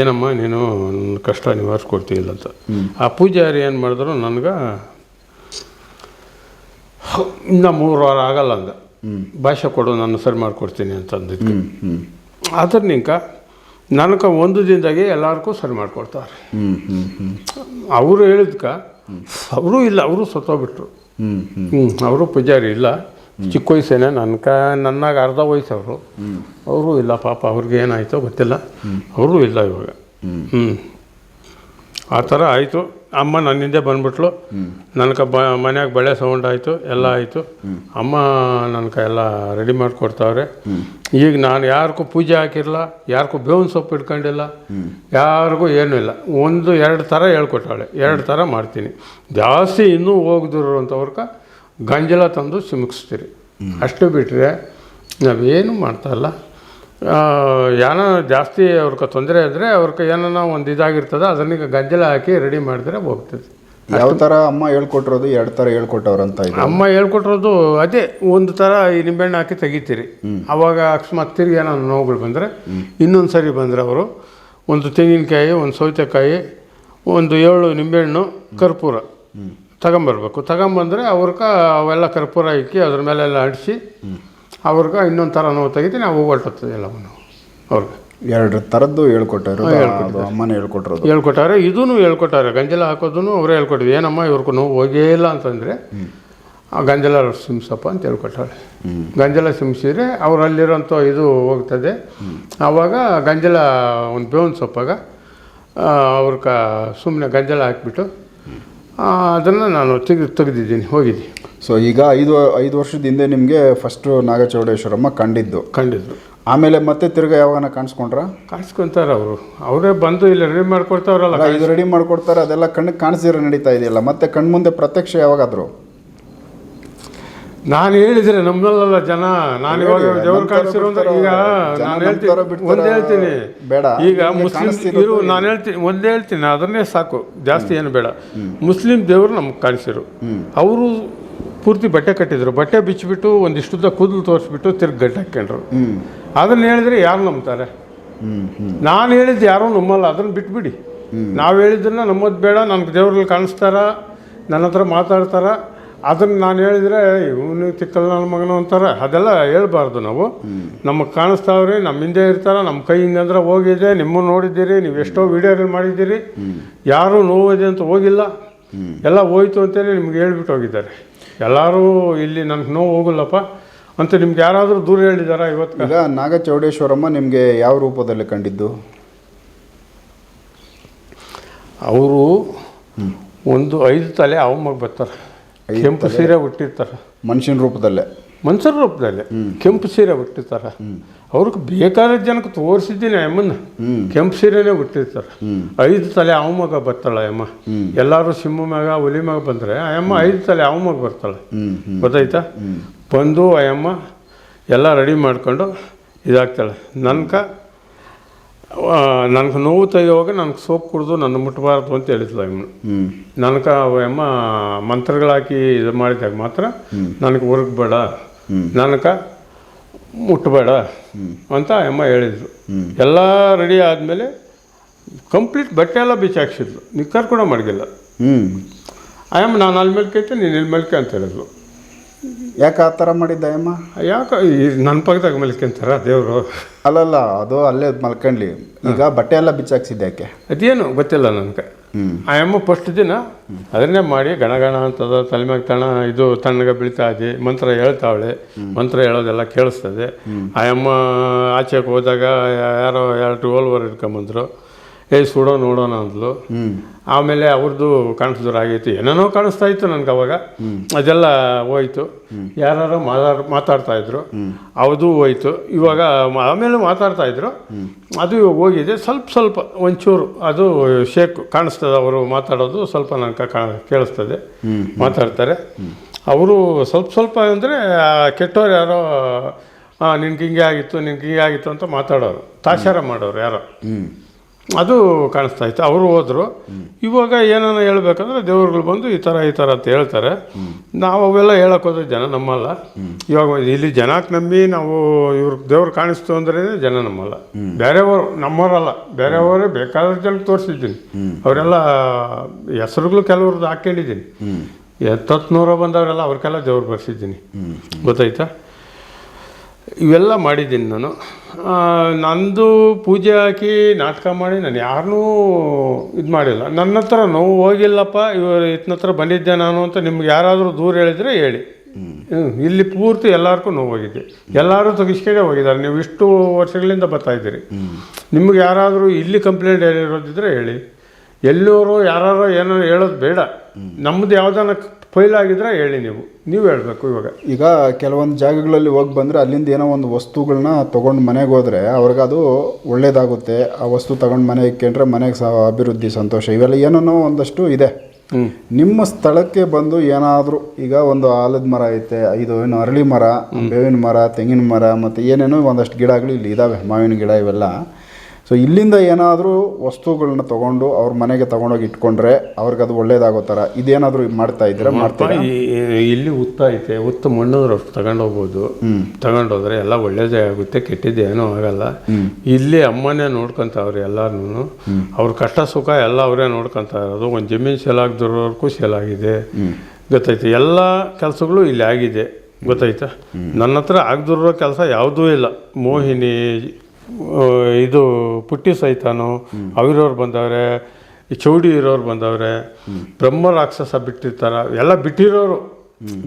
ಏನಮ್ಮ ನೀನು ನನ್ನ ಕಷ್ಟ ನಿವಾರಿಸ್ಕೊಡ್ತೀಯಿಲ್ಲ ಅಂತ. ಆ ಪೂಜಾರಿ ಏನು ಮಾಡಿದ್ರು ನನಗೆ ಇನ್ನು ಮೂರು ವಾರ ಆಗಲ್ಲ ಅಂದ. ಭಾಷೆ ಕೊಡು ನಾನು ಸರಿ ಮಾಡಿಕೊಡ್ತೀನಿ ಅಂತ ಅಂದಿದ್ದು ಹ್ಮ್ ಹ್ಮ್. ಅದ್ರ ನಿಂಕ ನನಗೆ ಒಂದು ದಿನದಾಗೆ ಎಲ್ಲರಿಗೂ ಸರಿ ಮಾಡಿಕೊಡ್ತಾರೆ. ಅವರು ಹೇಳಿದ್ಕ ಅವರು ಇಲ್ಲ ಅವರು ಸತ್ತೋಗ್ಬಿಟ್ರು. ಹ್ಞೂ ಅವರು ಪೂಜಾರಿ ಇಲ್ಲ. ಚಿಕ್ಕ ವಯಸ್ಸೇನೆ ನನ್ನ ಕ ನನ್ನಾಗ ಅರ್ಧ ವಯಸ್ಸು ಅವರು ಅವರು ಇಲ್ಲ ಪಾಪ ಅವ್ರಿಗೆ ಏನಾಯ್ತೋ ಗೊತ್ತಿಲ್ಲ. ಅವರು ಇಲ್ಲ ಇವಾಗ. ಹ್ಞೂ ಆ ಥರ ಆಯಿತು. ಅಮ್ಮ ನನ್ನಿಂದೆ ಬಂದ್ಬಿಟ್ಲು. ನನಗೆ ಬ, ಮನ್ಯಾಗ ಬಳೆ ಸೌಂಡ್ ಆಯಿತು, ಎಲ್ಲ ಆಯಿತು. ಅಮ್ಮ ನನಗೆ ಎಲ್ಲ ರೆಡಿ ಮಾಡಿಕೊಡ್ತಾವ್ರೆ. ಈಗ ನಾನು ಯಾರಿಗೂ ಪೂಜೆ ಹಾಕಿರಲ್ಲ ಯಾರಿಗೂ ಬೇವಿನ ಸೊಪ್ಪು ಇಟ್ಕೊಂಡಿಲ್ಲ, ಯಾರಿಗೂ ಏನೂ ಇಲ್ಲ. ಒಂದು, ಎರಡು ಥರ ಹೇಳ್ಕೊಟ್ಟಾಳೆ. ಎರಡು ಥರ ಮಾಡ್ತೀನಿ. ಜಾಸ್ತಿ ಇನ್ನೂ ಹೋಗದಿರುವಂಥವ್ರಕ್ಕ ಗಂಜಲ ತಂದು ಸಿಮುಕಿಸ್ತೀರಿ. ಅಷ್ಟು ಬಿಟ್ಟರೆ ನಾವೇನು ಮಾಡ್ತಾಯಿಲ್ಲ ಯಾನ ಜಾಸ್ತಿ ಅವ್ರಿಗೆ ತೊಂದರೆ ಅಂದರೆ ಅವ್ರಿಗೆ ಏನೋ ಒಂದು ಇದಾಗಿರ್ತದೆ ಅದನ್ನೀಗ ಗಂಜಲ ಹಾಕಿ ರೆಡಿ ಮಾಡಿದ್ರೆ ಹೋಗ್ತದೆ. ಯಾವ ಥರ ಅಮ್ಮ ಹೇಳ್ಕೊಟ್ರೋದು ಎರಡು ಥರ ಹೇಳ್ಕೊಟ್ಟವ್ರಂತ ಅಮ್ಮ ಹೇಳ್ಕೊಟ್ರೋದು ಅದೇ ಒಂದು ಥರ ಈ ನಿಂಬೆಹಣ್ಣು ಹಾಕಿ ತೆಗಿತೀರಿ. ಅವಾಗ ಅಕಸ್ಮಾತ್ ತಿರುಗಿ ಏನೋ ನೋವುಗಳು ಬಂದರೆ ಇನ್ನೊಂದು ಸರಿ ಬಂದರೆ ಅವರು ಒಂದು ತೆಂಗಿನಕಾಯಿ ಒಂದು ಸೌತೆಕಾಯಿ ಒಂದು ಏಳು ನಿಂಬೆಹಣ್ಣು ಕರ್ಪೂರ ತಗೊಂಬರ್ಬೇಕು. ತಗೊಂಬಂದರೆ ಅವ್ರಕ ಅವೆಲ್ಲ ಕರ್ಪೂರ ಇಕ್ಕಿ ಅದ್ರ ಮೇಲೆಲ್ಲ ಅಂಟಿಸಿ ಅವ್ರಿಗೆ ಇನ್ನೊಂದು ಥರ ನೋವು ತೆಗಿತೀನಿ ನಾವು ಹೊರಟುತ್ತದೆ ಎಲ್ಲವನ್ನು. ಅವ್ರಿಗೆ. ಎರಡು ಥರದ್ದು ಹೇಳ್ಕೊಟ್ಟರು ಅದು ಅಮ್ಮನೇ ಹೇಳ್ಕೊಟ್ರು ಹೇಳ್ಕೊಟ್ಟಾರೆ ಇದೂ ಹೇಳ್ಕೊಟ್ಟಾರೆ. ಗಂಜಲ ಹಾಕೋದೂ ಅವರೇ ಹೇಳ್ಕೊಟ್ಟಿದ್ದು ಏನಮ್ಮ ಇವ್ರಿಗೆ ನೋವು ಹೋಗೇ ಇಲ್ಲ ಅಂತಂದರೆ ಆ ಗಂಜಲ ಸಿಮ್ಸಪ್ಪ ಅಂತ ಹೇಳ್ಕೊಟ್ಟಾಳೆ. ಗಂಜಲ ಸಿಮ್ಸಿದ್ರೆ ಅವರಲ್ಲಿರೋಂಥ ಇದು ಹೋಗ್ತದೆ. ಆವಾಗ ಗಂಜಲ ಒಂದು ಬೇವಿನ ಸೊಪ್ಪಾಗ ಅವ್ರಕ ಸುಮ್ಮನೆ ಗಂಜಲ ಹಾಕ್ಬಿಟ್ಟು ಅದನ್ನು ನಾನು ತೆಗೆದು ತೆಗೆದಿದ್ದೀನಿ ಹೋಗಿದ್ದೆ ಸೊ ಈಗ ಐದು ಐದು ವರ್ಷದ ಹಿಂದೆ ನಿಮಗೆ ಫಸ್ಟು ನಾಗಚೌಡೇಶ್ವರಮ್ಮ ಕಂಡಿದ್ದು. ಕಂಡಿದ್ರು ಆಮೇಲೆ ಮತ್ತೆ ತಿರ್ಗಾ ಯಾವಾಗನ ಕಾಣಿಸ್ಕೊಂಡ್ರ? ಕಾಣಿಸ್ಕೊಂತಾರೆ ಅವರು. ಅವರೇ ಬಂದು ಇಲ್ಲಿ ರೆಡಿ ಮಾಡ್ಕೊಡ್ತಾವ್ರಲ್ಲ ಇದು ರೆಡಿ ಮಾಡ್ಕೊಡ್ತಾರೆ ಅದೆಲ್ಲ ಕಣ್ಣಿಗೆ ಕಾಣಿಸಿದ್ರೆ ನಡೀತಾ ಇದೆಯಲ್ಲ ಮತ್ತೆ ಕಣ್ಮುಂದೆ ಪ್ರತ್ಯಕ್ಷ ಯಾವಾಗಾದ್ರು? ನಾನು ಹೇಳಿದ್ರೆ ನಮ್ಮಲ್ಲ ಜನ ನಾನು ಇವಾಗ ದೇವ್ರು ಕಾಣಿಸಿರೋ ಈಗ ನಾನು ಹೇಳ್ತೀನಿ ಒಂದು ಹೇಳ್ತೀನಿ. ಬೇಡ. ಈಗ ಮುಸ್ಲಿಂ ನಾನು ಹೇಳ್ತೀನಿ ಒಂದೇ ಹೇಳ್ತೀನಿ ಅದನ್ನೇ ಸಾಕು ಜಾಸ್ತಿ ಏನು ಬೇಡ. ಮುಸ್ಲಿಂ ದೇವರು ನಮ್ಗೆ ಕಾಣಿಸಿರು. ಅವರು ಪೂರ್ತಿ ಬಟ್ಟೆ ಕಟ್ಟಿದ್ರು. ಬಟ್ಟೆ ಬಿಚ್ಚಿಬಿಟ್ಟು ಒಂದಿಷ್ಟುದ್ದ ಕೂದಲು ತೋರಿಸ್ಬಿಟ್ಟು ತಿರ್ಗಿ ಗಡ್ಡೆ ಹಾಕ್ಕೊಂಡ್ರು. ಅದನ್ನ ಹೇಳಿದ್ರೆ ಯಾರು ನಂಬ್ತಾರೆ? ನಾನು ಹೇಳಿದ್ದು ಯಾರೂ ನಮ್ಮಲ್ಲ ಅದನ್ನು ಬಿಟ್ಬಿಡಿ. ನಾವು ಹೇಳಿದ್ದನ್ನ ನಮ್ಮದು ಬೇಡ. ನನಗೆ ದೇವ್ರಲ್ಲಿ ಕಾಣಿಸ್ತಾರ? ನನ್ನ ಹತ್ರ ಮಾತಾಡ್ತಾರ? ಅದನ್ನು ನಾನು ಹೇಳಿದ್ರೆ, ಇವನು ತಿಕ್ಕಲ್ಲ ನನ್ನ ಮಗನು ಅಂತಾರೆ. ಅದೆಲ್ಲ ಹೇಳ್ಬಾರ್ದು ನಾವು. ನಮಗೆ ಕಾಣಿಸ್ತಾವ್ರಿ ನಮ್ಮ ಹಿಂದೆ ಇರ್ತಾರ ನಮ್ಮ ಕೈ ಅಂದ್ರೆ ಹೋಗಿದೆ. ನಿಮ್ಮನ್ನ ನೋಡಿದ್ದೀರಿ, ನೀವು ಎಷ್ಟೋ ವಿಡಿಯೋಗಳು ಮಾಡಿದ್ದೀರಿ. ಯಾರೂ ನೋವಿದೆ ಅಂತ ಹೋಗಿಲ್ಲ. ಎಲ್ಲ ಹೋಯ್ತು ಅಂತೇಳಿ ನಿಮ್ಗೆ ಹೇಳ್ಬಿಟ್ಟು ಹೋಗಿದ್ದಾರೆ. ಎಲ್ಲರೂ ಇಲ್ಲಿ ನನಗೆ ನೋವು ಹೋಗಲ್ಲಪ್ಪ ಅಂತ ನಿಮ್ಗೆ ಯಾರಾದರೂ ದೂರ ಹೇಳಿದಾರ ಇವತ್ತು ಈಗ ನಾಗಚೌಡೇಶ್ವರಮ್ಮ ನಿಮಗೆ ಯಾವ ರೂಪದಲ್ಲಿ ಕಂಡಿದ್ದು? ಅವರು ಒಂದು ಐದು ತಲೆ ಅವಮಾಗ ಬರ್ತಾರೆ. ಕೆಂಪು ಸೀರೆ ಹುಟ್ಟಿರ್ತಾರೆ ಮನುಷ್ಯನ ರೂಪದಲ್ಲೇ. ಮನುಷ್ಯರ ರೂಪದಲ್ಲಿ. ಕೆಂಪು ಸೀರೆ ಉಟ್ಟಿರ್ತಾರೆ. ಅವ್ರಿಗೆ ಬೇಕಾದ ಜನಕ್ಕೆ ತೋರಿಸಿದ್ದೀನಿ ಅಮ್ಮನ್ನ. ಕೆಂಪು ಸೀರೆನೇ ಬಿಟ್ಟಿರ್ತಾರೆ ಐದು ತಲೆ ಅವಮಾಗ ಬರ್ತಾಳೆ ಅಮ್ಮ. ಎಲ್ಲರೂ ಸಿಂಹ ಮಗ ಹುಲಿ ಮಗ ಬಂದರೆ ಅಮ್ಮ ಐದು ತಲೆ ಅವಮಾಗ ಬರ್ತಾಳೆ. ಹ್ಮ್ ಹ್ಮ್ ಗೊತ್ತಾಯ್ತಾ? ಬಂದು ಅಮ್ಮ ಎಲ್ಲ ರೆಡಿ ಮಾಡ್ಕೊಂಡು ಇದಾಗ್ತಾಳೆ. ನನ್ಕ ನನಗೆ ನೋವು ತೆಗೆಯುವಾಗ ನನಗೆ ಸೋಪ್ ಕುಡಿದು ನನ್ನ ಮುಟ್ಟಬಾರ್ದು ಅಂತ ಹೇಳಿದ್ಲು ಅಮ್ಮ ನನ್ಕ ನನಗೆ ಅಮ್ಮ ಮಂತ್ರಗಳಾಕಿ ಇದು ಮಾಡಿದಾಗ ಮಾತ್ರ ನನಗೆ ಬೇಡ ನನಗೆ ಮುಟ್ಟಬೇಡ ಅಂತ ಅಮ್ಮ ಹೇಳಿದರು. ಎಲ್ಲ ರೆಡಿ ಆದಮೇಲೆ ಕಂಪ್ಲೀಟ್ ಬಟ್ಟೆ ಎಲ್ಲ ಬಿಚ್ಚಾಕ್ಸಿದ್ಲು ನಿಕ್ಕರ್ ಕೂಡ ಮಡಗಿಲ್ಲ. ಹ್ಮ್. ಅಯ್ಯಮ್ಮ ನಾನು ಅಲ್ಲಿ ಮೇಲ್ಕೈತೆ ನೀನು ಇಲ್ಲಿ ಮೇಲ್ಕೆ ಅಂತ ಹೇಳಿದ್ರು. ಯಾಕೆ ಆ ಥರ ಮಾಡಿದ್ದ ಅಮ್ಮ ಯಾಕೆ? ನನ್ನ ಪಕ್ಕದಾಗ ಮಲ್ಕೊಂತಾರ ದೇವರು. ಅಲ್ಲಲ್ಲ ಅದು ಅಲ್ಲೇ ಮಲ್ಕೊಂಡ್ಲಿ. ಈಗ ಬಟ್ಟೆ ಎಲ್ಲ ಬಿಚ್ಚಾಕ್ಸಿದ್ದೆ ಯಾಕೆ? ಅದೇನು ಗೊತ್ತಿಲ್ಲ ನನಗೆ. ಹ್ಮ್ ಆ ಅಮ್ಮ ಫಸ್ಟ್ ದಿನ ಅದನ್ನೇ ಮಾಡಿ ಗಣ ಗಣ ಅಂತದ, ತಲೆಮ್ಯಾಗ ತಣ, ಇದು ತಣ್ಣಗೆ ಬೀಳ್ತಾ ಇದೆ ಮಂತ್ರ ಹೇಳ್ತಾವಳೆ, ಮಂತ್ರ ಹೇಳೋದೆಲ್ಲ ಕೇಳಿಸ್ತದೆ. ಆ ಅಮ್ಮ ಆಚೆಗೆ ಹೋದಾಗ ಯಾರೋ ಎರಡು ಟೋಲ್ವರ್ ಇಟ್ಕೊಂಬಂದ್ರು. ಏ ಸುಡೋ ನೋಡೋಣ ಅಂದ್ಲು. ಆಮೇಲೆ ಅವ್ರದ್ದು ಕಾಣಿಸಿದ್ರು ಆಗೈತಿ. ಏನೇನೋ ಕಾಣಿಸ್ತಾ ಇತ್ತು ನನಗೆ ಅವಾಗ. ಅದೆಲ್ಲ ಹೋಯ್ತು. ಯಾರು ಮಾತಾಡ್ ಮಾತಾಡ್ತಾ ಇದ್ರು. ಅದು ಹೋಯ್ತು. ಇವಾಗ ಆಮೇಲೆ ಮಾತಾಡ್ತಾ ಇದ್ರು. ಅದು ಇವಾಗ ಹೋಗಿದೆ. ಸ್ವಲ್ಪ ಸ್ವಲ್ಪ ಒಂಚೂರು ಅದು ಶೇಕ್ ಕಾಣಿಸ್ತದೆ. ಅವರು ಮಾತಾಡೋದು ಸ್ವಲ್ಪ ನನಗೆ ಕೇಳಿಸ್ತದೆ. ಮಾತಾಡ್ತಾರೆ. ಅವರು ಸ್ವಲ್ಪ ಸ್ವಲ್ಪ ಅಂದರೆ ಕೆಟ್ಟವ್ರು ಯಾರೋ ನಿನ್ಗೆ ಹಿಂಗೆ ಆಗಿತ್ತು ನಿನ್ಗೆ ಹಿಂಗೆ ಆಗಿತ್ತು ಅಂತ ಮಾತಾಡೋರು. ತಾಷಾರ ಮಾಡೋರು ಯಾರೋ. ಹ್ಞೂ ಅದು ಕಾಣಿಸ್ತಾ ಇತ್ತು ಅವರು ಹೋದರು. ಇವಾಗ ಏನನ್ನ ಹೇಳ್ಬೇಕಂದ್ರೆ ದೇವ್ರುಗಳು ಬಂದು ಈ ಥರ ಈ ಥರ ಅಂತ ಹೇಳ್ತಾರೆ. ನಾವು ಅವೆಲ್ಲ ಹೇಳಕ್ ಹೋದ್ರೆ ಜನ ನಮ್ಮಲ್ಲ. ಇವಾಗ ಇಲ್ಲಿ ಜನಕ್ಕೆ ನಂಬಿ ನಾವು ಇವ್ರ ದೇವ್ರು ಕಾಣಿಸ್ತು ಅಂದ್ರೆ ಜನ ನಮ್ಮಲ್ಲ. ಬೇರೆಯವರು ನಮ್ಮವರಲ್ಲ. ಬೇರೆಯವರೇ ಬೇಕಾದ ಜನ ತೋರಿಸಿದ್ದೀನಿ. ಅವರೆಲ್ಲ ಹೆಸರುಗಳು ಕೆಲವ್ರದ್ದು ಹಾಕ್ಕೊಂಡಿದ್ದೀನಿ. ಎತ್ತತ್ತು ನೂರ ಬಂದವರೆಲ್ಲ ಅವ್ರಿಗೆಲ್ಲ ದೇವ್ರು ಬರ್ಸಿದ್ದೀನಿ ಗೊತ್ತಾಯ್ತಾ? ಇವೆಲ್ಲ ಮಾಡಿದ್ದೀನಿ ನಾನು. ನಂದು ಪೂಜೆ ಹಾಕಿ ನಾಟಕ ಮಾಡಿ ನಾನು ಯಾರನ್ನೂ ಇದು ಮಾಡಿಲ್ಲ. ನನ್ನ ಹತ್ರ ನೋವು ಹೋಗಿಲ್ಲಪ್ಪ ಇವರು ಇತನ ಹತ್ರ ಬಂದಿದ್ದೆ ನಾನು ಅಂತ ನಿಮ್ಗೆ ಯಾರಾದರೂ ದೂರ ಹೇಳಿದರೆ ಹೇಳಿ. ಇಲ್ಲಿ ಪೂರ್ತಿ ಎಲ್ಲರಿಗೂ ನೋವು ಹೋಗಿದೆ. ಎಲ್ಲರೂ ತೆಗಿಸ್ಕೊಂಡೇ ಹೋಗಿದ್ದಾರೆ. ನೀವು ಇಷ್ಟು ವರ್ಷಗಳಿಂದ ಬರ್ತಾಯಿದ್ದೀರಿ ನಿಮ್ಗೆ ಯಾರಾದರೂ ಇಲ್ಲಿ ಕಂಪ್ಲೇಂಟ್ ಹೇಳಿರೋದಿದ್ರೆ ಹೇಳಿ. ಎಲ್ಲರೂ ಯಾರು ಏನೋ ಹೇಳೋದು ಬೇಡ. ನಮ್ಮದು ಯಾವ್ದಾನ ಫೈಲ್ ಆಗಿದ್ರೆ ಹೇಳಿ ನೀವು. ನೀವು ಹೇಳಬೇಕು ಇವಾಗ. ಈಗ ಕೆಲವೊಂದು ಜಾಗಗಳಲ್ಲಿ ಹೋಗಿ ಬಂದರೆ ಅಲ್ಲಿಂದ ಏನೋ ಒಂದು ವಸ್ತುಗಳನ್ನ ತೊಗೊಂಡು ಮನೆಗೆ ಹೋದರೆ ಅವ್ರಿಗೆ ಅದು ಒಳ್ಳೇದಾಗುತ್ತೆ. ಆ ವಸ್ತು ತಗೊಂಡು ಮನೆಗೆ ಇಕ್ಕೊಂಡ್ರೆ ಮನೆಗೆ ಸಹ ಅಭಿವೃದ್ಧಿ ಸಂತೋಷ. ಇವೆಲ್ಲ ಏನೇನೋ ಒಂದಷ್ಟು ಇದೆ. ನಿಮ್ಮ ಸ್ಥಳಕ್ಕೆ ಬಂದು ಏನಾದರೂ ಈಗ ಒಂದು ಆಲದ ಮರ ಐತೆ ಇದು ಏನು ಅರಳಿ ಮರ ಬೇವಿನ ಮರ ತೆಂಗಿನ ಮರ ಮತ್ತು ಏನೇನೋ ಒಂದಷ್ಟು ಗಿಡಗಳು ಇಲ್ಲಿ ಇದ್ದಾವೆ ಮಾವಿನ ಗಿಡ ಇವೆಲ್ಲ. ಸೊ ಇಲ್ಲಿಂದ ಏನಾದರೂ ವಸ್ತುಗಳನ್ನ ತಗೊಂಡು ಅವ್ರ ಮನೆಗೆ ತಗೊಂಡೋಗಿ ಇಟ್ಕೊಂಡ್ರೆ ಅವ್ರಿಗೆ ಅದು ಒಳ್ಳೇದಾಗೋ ಥರ ಇದೇನಾದರೂ ಮಾಡ್ತಾ ಇದ್ರೆ ಮಾಡ್ತೀರಾ? ಇಲ್ಲಿ ಉತ್ತ ಐತೆ ಉತ್ತ ಮಣ್ಣವ್ರು ತಗೊಂಡೋಗ್ಬೋದು. ತಗೊಂಡೋದ್ರೆ ಎಲ್ಲ ಒಳ್ಳೇದೇ ಆಗುತ್ತೆ ಕೆಟ್ಟಿದ್ದು ಏನೂ ಆಗಲ್ಲ. ಇಲ್ಲಿ ಅಮ್ಮನೇ ನೋಡ್ಕೊಂತಾವ್ರೆ ಎಲ್ಲಾರು ಅವ್ರ ಕಷ್ಟ ಸುಖ ಎಲ್ಲ ಅವರೇ ನೋಡ್ಕೊಂತ ಇರೋದು ಒಂದು ಜಮೀನು ಸೇಲ್ ಆಗದಿರೋರ್ಗೂ ಸೇಲ್ ಆಗಿದೆ. ಗೊತ್ತೈತೆ? ಎಲ್ಲ ಕೆಲಸಗಳು ಇಲ್ಲಿ ಆಗಿದೆ. ಗೊತ್ತಾಯ್ತಾ ನನ್ನ ಹತ್ರ ಆಗದಿರೋ ಕೆಲಸ ಯಾವುದೂ ಇಲ್ಲ. ಮೋಹಿನಿ ಇದು ಪುಟ್ಟಿ ಸೈತಾನು, ಅವಿರೋರು ಬಂದವ್ರೆ ಈ ಚೌಡಿ ಇರೋರು ಬಂದವ್ರೆ, ಬ್ರಹ್ಮ ರಾಕ್ಷಸ ಬಿಟ್ಟಿರ್ತಾರ, ಎಲ್ಲ ಬಿಟ್ಟಿರೋರು.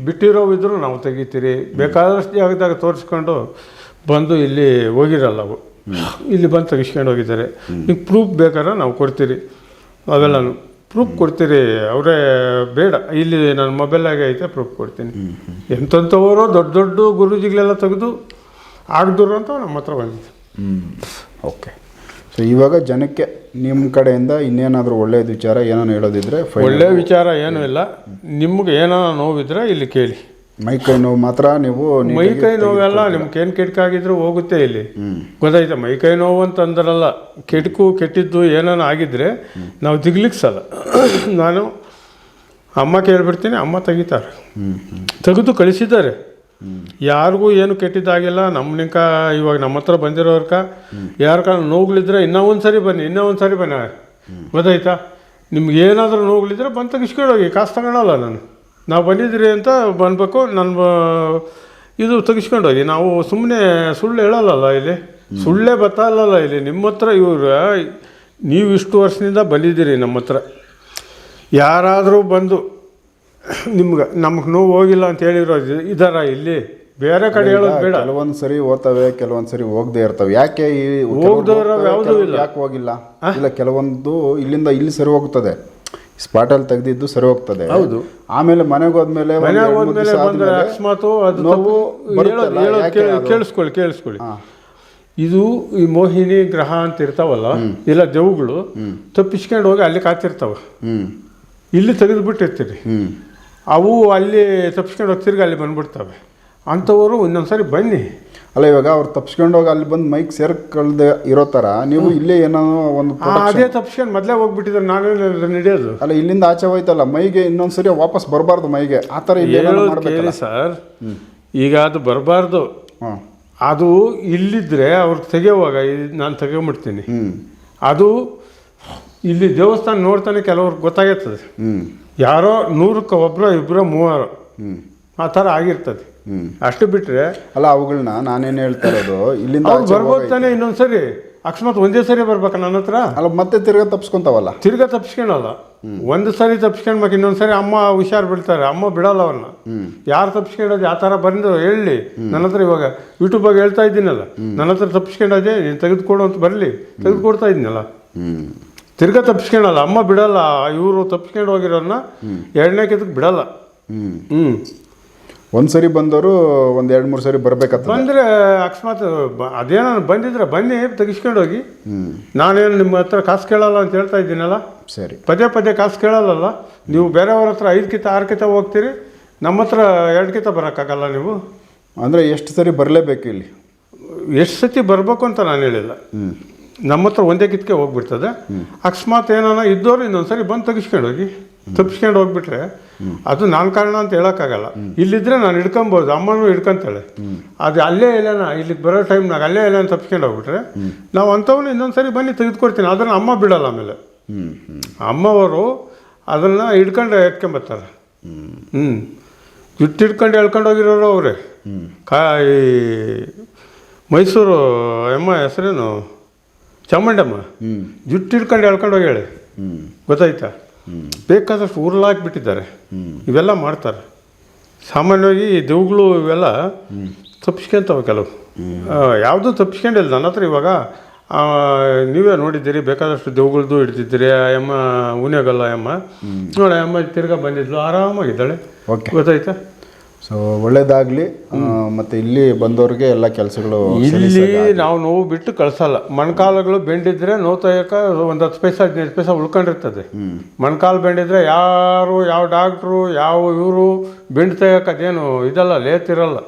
ಬಿಟ್ಟಿರೋವಿದ್ರು ನಾವು ತೆಗಿತೀರಿ. ಬೇಕಾದಷ್ಟು ಜಾಗದಾಗ ತೋರಿಸ್ಕೊಂಡು ಬಂದು ಇಲ್ಲಿ ಹೋಗಿರಲ್ಲ ಅವು. ಇಲ್ಲಿ ಬಂದು ತೆಗಿಸ್ಕೊಂಡು ಹೋಗಿದ್ದಾರೆ. ನಿಮ್ಗೆ ಪ್ರೂಫ್ ಬೇಕಾದ್ರೆ ನಾವು ಕೊಡ್ತೀರಿ. ಅವೆಲ್ಲನು. ಪ್ರೂಫ್ ಕೊಡ್ತೀರಿ. ಅವರೇ ಬೇಡ. ಇಲ್ಲಿ ನನ್ನ ಮೊಬೈಲಾಗೆ ಐತೆ ಪ್ರೂಫ್ ಕೊಡ್ತೀನಿ. ಎಂಥಂಥವರು ದೊಡ್ಡ ದೊಡ್ಡ ಗುರೂಜಿಗಳೆಲ್ಲ ತೆಗೆದು ಆಗದ್ರು ಅಂತ ನಮ್ಮ ಹತ್ರ ಬಂದಿದೆ. ಓಕೆ ಸೊ ಇವಾಗ ಜನಕ್ಕೆ ನಿಮ್ಮ ಕಡೆಯಿಂದ ಇನ್ನೇನಾದರೂ ಒಳ್ಳೆಯದು ವಿಚಾರ ಏನಾದ್ರು ಹೇಳೋದಿದ್ರೆ ಒಳ್ಳೆಯ ಒಳ್ಳೆ ವಿಚಾರ ಏನೂ ಇಲ್ಲ. ನಿಮ್ಗೆ ಏನಾರ ನೋವಿದ್ರೆ ಇಲ್ಲಿ ಕೇಳಿ. ಮೈ ಕೈ ನೋವು ಮಾತ್ರ ನೀವು ಮೈ ಕೈ ನೋವೆಲ್ಲ ನಿಮ್ಗೆ ಏನು ಕೆಟ್ಕಾಗಿದ್ರು ಹೋಗುತ್ತೆ ಇಲ್ಲಿ. ಗೊತ್ತಾಯ್ತಾ? ಮೈ ಕೈ ನೋವು ಅಂತಂದ್ರಲ್ಲ ಕೆಟ್ಕು ಕೆಟ್ಟಿದ್ದು ಏನಾನ ಆಗಿದ್ರೆ ನಾವು ದಿಗ್ಲಿಕ್ಸಲ್ಲ ನಾನು ಅಮ್ಮ ಕೇಳ್ಬಿಡ್ತೀನಿ ಅಮ್ಮ ತೆಗಿತಾರೆ. ತೆಗೆದು ಕಳಿಸಿದ್ದಾರೆ. ಯಾರಿಗೂ ಏನು ಕೆಟ್ಟಿದ್ದಾಗಿಲ್ಲ ನಮ್ಮ ನಿಂಕ ಇವಾಗ ನಮ್ಮ ಹತ್ರ ಬಂದಿರೋರ್ಕ ಯಾರ ಕಾಲ ನೋವುಗಳಿದ್ರೆ ಇನ್ನೂ ಒಂದು ಸರಿ ಬನ್ನಿ, ಇನ್ನೂ ಒಂದು ಸರಿ ಬನ್ನಿ. ಗೊತ್ತಾಯ್ತಾ? ನಿಮ್ಗೆ ಏನಾದರೂ ನೋವುಗಳಿದ್ರೆ ಬಂದು ತೆಗಿಸ್ಕೊಂಡು ಹೋಗಿ, ಕಾಸು ತಗೊಳಲ್ಲ ನಾನು. ನಾವು ಬಂದಿದ್ದೀರಿ ಅಂತ ಬಂದಬೇಕು ನನ್ನ ಇದು ತೆಗಿಸ್ಕೊಂಡು ಹೋಗಿ. ನಾವು ಸುಮ್ಮನೆ ಸುಳ್ಳು ಹೇಳಲ್ಲಲ್ಲ ಇಲ್ಲಿ? ಸುಳ್ಳೇ ಬತ್ತಲ್ಲ ಇಲ್ಲಿ. ನಿಮ್ಮ ಹತ್ರ ಇವ್ರು ನೀವು ಇಷ್ಟು ವರ್ಷದಿಂದ ಬಂದಿದ್ದೀರಿ ನಮ್ಮ ಹತ್ರ. ಯಾರಾದರೂ ಬಂದು ನಿಮ್ಗೆ ನಮ್ಗೆ ನೋವು ಹೋಗಿಲ್ಲ ಅಂತ ಹೇಳಿರೋ ಇದಾರ ಇಲ್ಲಿ? ಬೇರೆ ಕಡೆ ಹೇಳೋದು ಬೇಡ. ಕೆಲವೊಂದು ಸರಿ ಓದ್ತವೆ ಕೆಲವೊಂದು ಸರಿ ಹೋಗದೆ ಇರ್ತವೆ. ಯಾಕೆ ಈ ಯಾವುದೂ ಇಲ್ಲ. ಯಾಕೆ ಹೋಗಿಲ್ಲ? ಇಲ್ಲ ಕೆಲವೊಂದು ಇಲ್ಲಿಂದ ಇಲ್ಲಿ ಸರಿ ಹೋಗ್ತದೆ. ಸ್ಪಾಟಲ್ಲಿ ತೆಗೆದಿದ್ದು ಸರಿ ಹೋಗ್ತದೆ. ಹೌದು. ಆಮೇಲೆ ಮನೆಗೆ ಹೋದ್ಮೇಲೆ ಮನೆಗೆ ಹೋದ್ಮೇಲೆ ಬಂದ್ರೆ ಅಕಸ್ಮಾತು ಅದು ನೋವು? ಕೇಳಿಸ್ಕೊಳ್ಳಿ ಕೇಳಿಸ್ಕೊಳ್ಳಿ. ಇದು ಈ ಮೋಹಿನಿ ಗ್ರಹ ಅಂತ ಇರ್ತಾವಲ್ಲ ಇಲ್ಲ ದೆವ್ಗಳು ತಪ್ಪಿಸ್ಕೊಂಡು ಹೋಗಿ ಅಲ್ಲಿ ಕಾತಿರ್ತಾವ. ಇಲ್ಲಿ ತೆಗೆದು ಬಿಟ್ಟಿರ್ತೀರಿ ಅವು ಅಲ್ಲಿ ತಪ್ಪಿಸ್ಕೊಂಡು ಹೋಗಿ ತಿರ್ಗಿ ಅಲ್ಲಿ ಬಂದ್ಬಿಡ್ತವೆ. ಅಂಥವರು ಸಾರಿ ಬನ್ನಿ. ಅಲ್ಲ ಇವಾಗ ಅವ್ರು ತಪ್ಸ್ಕೊಂಡು ಹೋಗಿ ಅಲ್ಲಿ ಬಂದು ಮೈಕ್ ಸೇರ್ಕೊಳ್ದೆ ಇರೋ ಥರ ನೀವು ಇಲ್ಲೇ ಏನೋ ಒಂದು ಅದೇ ತಪ್ಸ್ಕೊಂಡು ಮೊದಲೇ ಹೋಗ್ಬಿಟ್ಟಿದ್ರೆ ನಾನೇ ನಡೆಯೋದು ಅಲ್ಲ ಇಲ್ಲಿಂದ ಆಚೆ ಹೋಯ್ತಲ್ಲ ಮೈಗೆ ಇನ್ನೊಂದ್ಸರಿ ವಾಪಸ್ ಬರಬಾರ್ದು ಮೈಗೆ. ಆ ಥರ ಇಲ್ಲಿ ಸರ್. ಈಗ ಅದು ಬರಬಾರ್ದು. ಹಾಂ. ಅದು ಇಲ್ಲಿದ್ರೆ ಅವ್ರಿಗೆ ತೆಗೆಯುವಾಗ ನಾನು ತೆಗೆಬಿಡ್ತೀನಿ ಅದು ಇಲ್ಲಿ ದೇವಸ್ಥಾನ ನೋಡ್ತಾನೆ ಕೆಲವ್ರಿಗೆ ಗೊತ್ತಾಗಿರ್ತದೆ. ಯಾರೋ ನೂರಕ್ಕೆ ಒಬ್ಬರೋ ಇಬ್ಬರೋ ಮೂವರು. ಆ ಥರ ಆಗಿರ್ತದೆ. ಅಷ್ಟು ಬಿಟ್ಟರೆ ಅಲ್ಲ ಅವುಗಳನ್ನ ನಾನೇನು ಹೇಳ್ತಾ ಇರೋದು? ಇಲ್ಲಿಂದ ಬರ್ಬೋದು. ತಾನೆ ಇನ್ನೊಂದ್ಸರಿ. ಅಕಸ್ಮಾತ್ ಒಂದೇ ಸರಿ ಬರ್ಬೇಕು ನನ್ನ ಹತ್ರ? ಅಲ್ಲ ಮತ್ತೆ ತಿರ್ಗಾ ತಪ್ಸ್ಕೊಂತಾವಲ್ಲ? ತಿರ್ಗಾ ತಪ್ಸ್ಕೊಳಲ್ಲ ಒಂದು ಸರಿ ತಪ್ಸ್ಕೊಂಡ್ಬೇಕು ಇನ್ನೊಂದು ಸರಿ ಅಮ್ಮ ಹುಷಾರು ಬಿಡ್ತಾರೆ ಅಮ್ಮ ಬಿಡಲ್ಲ ಅವ್ರನ್ನ ಯಾರು ತಪ್ಸ್ಕೊಳ್ಳೋದು ಆ ಥರ ಬಂದು ಹೇಳಿ. ನನ್ನ ಹತ್ರ ಇವಾಗ ಯೂಟ್ಯೂಬಾಗ ಹೇಳ್ತಾ ಇದ್ದೀನಲ್ಲ. ನನ್ನ ಹತ್ರ ತಪ್ಸ್ಕೊಂಡೋದೆ ನೀನು ತೆಗೆದುಕೊಡು ಅಂತ ಬರಲಿ. ತೆಗೆದುಕೊಡ್ತಾ ಇದ್ದೀನಲ್ಲ. ತಿರ್ಗಾ ತಪ್ಪಿಸ್ಕೊಳಲ್ಲ ಅಮ್ಮ ಬಿಡಲ್ಲ ಇವರು ತಪ್ಪಿಸ್ಕೊಂಡು ಹೋಗಿರೋನ್ನ ಎರಡನೇ ಕೆದಕ್ಕೆ ಬಿಡಲ್ಲ. ಹ್ಞೂ ಒಂದು ಸರಿ ಬಂದವರು ಒಂದು ಎರಡು ಮೂರು ಸರಿ ಬರಬೇಕಂತ ಬಂದರೆ ಅಕಸ್ಮಾತ್ ಅದೇನೋ ಬಂದಿದ್ರೆ ಬನ್ನಿ ತೆಗಿಸ್ಕೊಂಡು ಹೋಗಿ ನಾನೇನು ನಿಮ್ಮ ಹತ್ರ ಕಾಸು ಕೇಳಲ್ಲ ಅಂತ ಹೇಳ್ತಾ ಇದ್ದೀನಲ್ಲ? ಸರಿ. ಪದೇ ಪದೇ ಕಾಸು ಕೇಳಲ್ಲಲ್ಲ? ನೀವು ಬೇರೆಯವ್ರ ಹತ್ರ ಐದು ಕಿತ ಆರು ಕಿತ ಹೋಗ್ತೀರಿ ನಮ್ಮ ಹತ್ರ ಎರಡು ಕಿತ ಬರೋಕ್ಕಾಗಲ್ಲ ನೀವು? ಅಂದರೆ ಎಷ್ಟು ಸರಿ ಬರಲೇಬೇಕು ಇಲ್ಲಿ? ಎಷ್ಟು ಸತಿ ಬರಬೇಕು ಅಂತ ನಾನು ಹೇಳಿಲ್ಲ. ಹ್ಞೂ ನಮ್ಮ ಹತ್ರ ಒಂದೇ ಕಿತ್ಕೆ ಹೋಗ್ಬಿಡ್ತದೆ. ಅಕಸ್ಮಾತ್ ಏನಾನ ಇದ್ದವ್ರು ಇನ್ನೊಂದ್ಸರಿ ಬಂದು ತೆಗಿಸ್ಕೊಂಡು ಹೋಗಿ ತಪ್ಪಿಸ್ಕೊಂಡು ಹೋಗ್ಬಿಟ್ರೆ ಅದು ನಾನು ಕಾರಣ ಅಂತ ಹೇಳೋಕ್ಕಾಗಲ್ಲ. ಇಲ್ಲಿದ್ರೆ ನಾನು ಹಿಡ್ಕೊಬೋದು, ಅಮ್ಮನೂ ಹಿಡ್ಕೊಂತಾಳೆ. ಅದು ಅಲ್ಲೇ ಇಲ್ಲೇನ ಇಲ್ಲಿಗೆ ಬರೋ ಟೈಮ್ನಾಗ ಅಲ್ಲೇ ಇಲ್ಲ ತಪ್ಪಿಸ್ಕೊಂಡು ಹೋಗ್ಬಿಟ್ರೆ ನಾವು ಅಂಥವ್ನು ಇನ್ನೊಂದ್ಸರಿ ಬನ್ನಿ ತೆಗೆದುಕೊಡ್ತೀನಿ ಅದನ್ನು ಅಮ್ಮ ಬಿಡಲ್ಲ ಆಮೇಲೆ. ಅಮ್ಮವರು ಅದನ್ನು ಹಿಡ್ಕೊಂಡು ಎತ್ಕೊಂಬರ್ತಾರೆ ಹ್ಞೂ ಜುಟ್ಟು ಹಿಡ್ಕೊಂಡು ಹೇಳ್ಕೊಂಡು ಹೋಗಿರೋರು ಅವರೇ. ಕಾ ಈ ಮೈಸೂರು ಎಮ್ಮ ಹೆಸರೇನು? ಚಾಮುಂಡಮ್ಮ ಜುಟ್ಟು ಹಿಡ್ಕೊಂಡು ಎಳ್ಕೊಂಡು ಹೋಗ್ಯಾಳೆ. ಹ್ಞೂ ಗೊತ್ತಾಯ್ತಾ? ಬೇಕಾದಷ್ಟು ಉರುಳಾಕ್ಬಿಟ್ಟಿದ್ದಾರೆ ಹಾಕಿಬಿಟ್ಟಿದ್ದಾರೆ. ಇವೆಲ್ಲ ಮಾಡ್ತಾರೆ. ಸಾಮಾನ್ಯವಾಗಿ ದೇವ್ಗಳು ಇವೆಲ್ಲ ತಪ್ಪಿಸ್ಕೊಂತವೆ ಕೆಲವು. ಯಾವುದೂ ತಪ್ಪಿಸ್ಕೊಂಡಿಲ್ಲ. ನನ್ನ ಹತ್ರ ಇವಾಗ ನೀವೇ ನೋಡಿದ್ದೀರಿ ಬೇಕಾದಷ್ಟು ದೇವ್ಗಳದ್ದು ಹಿಡ್ದಿದ್ದೀರಿ ಅಮ್ಮ ಊನೇಗಲ್ಲ ಅಮ್ಮ. ನೋಡಿ ಅಮ್ಮ ತಿರ್ಗಾ ಬಂದಿದ್ಲು ಆರಾಮಾಗಿದ್ದಾಳೆ. ಓಕೆ. ಗೊತ್ತಾಯ್ತಾ? ಸೊ ಒಳ್ಳೇದಾಗಲಿ ಮತ್ತು ಇಲ್ಲಿ ಬಂದವ್ರಿಗೆ ಎಲ್ಲ ಕೆಲಸಗಳು ಇಲ್ಲಿ ನಾವು ನೋವು ಬಿಟ್ಟು ಕಳ್ಸಲ್ಲ. ಮೊಣಕಾಲುಗಳು ಬೆಂಡಿದ್ರೆ ನೋವು ತೆಗಿಯಕ ಒಂದು ಹತ್ತು ಪೈಸೆ ಹದಿನೈದು ಪೈಸೆ ಉಳ್ಕೊಂಡಿರ್ತದೆ. ಮೊಣಕಾಲು ಬೆಂಡಿದ್ರೆ ಯಾರು ಯಾವ ಡಾಕ್ಟ್ರು ಯಾವ ಇವರು ಬೆಂಡ್ ಅದೇನು ಇದಲ್ಲ ಲೇತಿರಲ್ಲ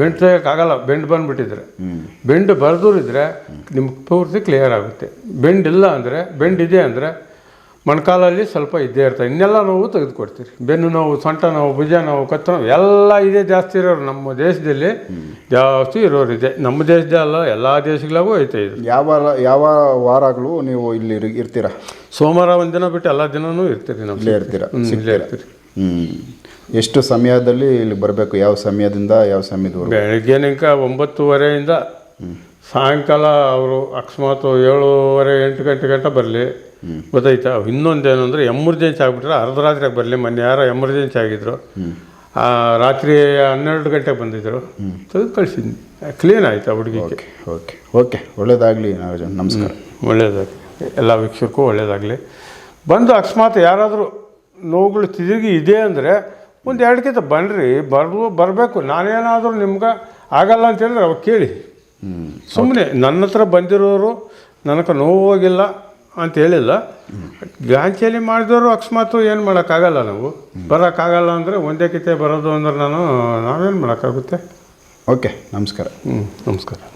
ಬೆಂಡ್ ತೆಗಿಯೋಕ್ಕಾಗಲ್ಲ ಆಗಲ್ಲ ಬೆಂಡ್ ಬಂದ್ಬಿಟ್ಟಿದ್ರೆ. ಬೆಂಡ್ ಬರ್ದೂರಿದ್ರೆ ನಿಮ್ಗೆ ಪೂರ್ತಿ ಕ್ಲಿಯರ್ ಆಗುತ್ತೆ. ಬೆಂಡ್ ಇಲ್ಲ ಅಂದರೆ ಬೆಂಡ್ ಇದೆ ಅಂದರೆ ಮೊಣಕಾಲಲ್ಲಿ ಸ್ವಲ್ಪ ಇದ್ದೇ ಇರ್ತದೆ ಇನ್ನೆಲ್ಲ ನೋವು ತೆಗೆದುಕೊಡ್ತೀರಿ. ಬೆನ್ನು ನೋವು ಸೊಂಟ ನೋವು ಭುಜ ನೋವು ಕತ್ತ ನೋವು ಎಲ್ಲ ಇದೇ ಜಾಸ್ತಿ ಇರೋರು ನಮ್ಮ ದೇಶದಲ್ಲಿ ಜಾಸ್ತಿ ಇರೋರು ಇದೆ. ನಮ್ಮ ದೇಶದಲ್ಲ ಅಲ್ಲ ಎಲ್ಲ ದೇಶಗಳಾಗೂ ಐತೆ ಇದು. ಯಾವ ಯಾವ ವಾರಗಳು ನೀವು ಇಲ್ಲಿ ಇರ್ತೀರ? ಸೋಮವಾರ ಒಂದಿನ ಬಿಟ್ಟು ಎಲ್ಲ ದಿನವೂ ಇರ್ತೀರಿ ನಮ್ಮ ಇಲ್ಲೇ ಇರ್ತೀರಾ? ಇಲ್ಲೇ ಇರ್ತೀರಿ. ಹ್ಞೂ ಎಷ್ಟು ಸಮಯದಲ್ಲಿ ಇಲ್ಲಿ ಬರಬೇಕು? ಯಾವ ಸಮಯದಿಂದ ಯಾವ ಸಮಯದವರೆಗೂ? ಬೆಳಗ್ಗೆ ನಿಂಕ ಒಂಬತ್ತುವರೆಯಿಂದ ಸಾಯಂಕಾಲ ಅವರು ಅಕಸ್ಮಾತ್ ಏಳೂವರೆ ಎಂಟು ಗಂಟೆ ಗಂಟೆ ಬರಲಿ. ಗೊತ್ತಾಯ್ತಾ? ಇನ್ನೊಂದೇನು ಅಂದರೆ ಎಮರ್ಜೆನ್ಸಿ ಆಗಿಬಿಟ್ರೆ ಅರ್ಧ ರಾತ್ರಿ ಬರಲಿ. ಮೊನ್ನೆ ಯಾರೋ ಎಮರ್ಜೆನ್ಸಿ ಆಗಿದ್ರು. ಆ, ರಾತ್ರಿ ಹನ್ನೆರಡು ಗಂಟೆಗೆ ಬಂದಿದ್ದರು ತೆಗೆದು ಕಳಿಸಿದ್ನಿ. ಕ್ಲೀನ್ ಆಯಿತು ಆ ಹುಡುಗಿ ಓಕೆ ಓಕೆ. ಓಕೆ ಒಳ್ಳೇದಾಗಲಿ ನಾಗಜನ್ ನಮಸ್ಕಾರ. ಒಳ್ಳೇದಾಗಲಿ. ಎಲ್ಲ ವೀಕ್ಷಕರಿಗೂ ಒಳ್ಳೇದಾಗಲಿ. ಬಂದು ಅಕಸ್ಮಾತ್ ಯಾರಾದರೂ ನೋವುಗಳು ತಿರುಗಿ ಇದೆ ಅಂದರೆ ಒಂದು ಎರಡಕ್ಕಿಂತ ಬನ್ನಿರಿ ಬರ್ಲು ಬರಬೇಕು. ನಾನೇನಾದರೂ ನಿಮ್ಗೆ ಆಗಲ್ಲ ಅಂತೇಳಿದ್ರೆ ಅವಾಗ ಕೇಳಿ. ಸುಮ್ಮನೆ ನನ್ನ ಹತ್ರ ಬಂದಿರೋರು ನನಗೆ ನೋವು ಹೋಗಿಲ್ಲ. ಅಂತ ಹೇಳಿಲ್ಲ. ಗಾಂಚಲಿ ಮಾಡಿದವರು ಅಕಸ್ಮಾತ್ ಏನು ಮಾಡೋಕ್ಕಾಗಲ್ಲ ನಾವು. ಬರೋಕ್ಕಾಗಲ್ಲ ಅಂದರೆ ಒಂದೇ ಕಿತ್ತೆ ಬರೋದು ಅಂದ್ರೆ ನಾನು ನಾವೇನು ಮಾಡೋಕ್ಕಾಗುತ್ತೆ? ಓಕೆ ನಮಸ್ಕಾರ. ಹ್ಞೂ ನಮಸ್ಕಾರ.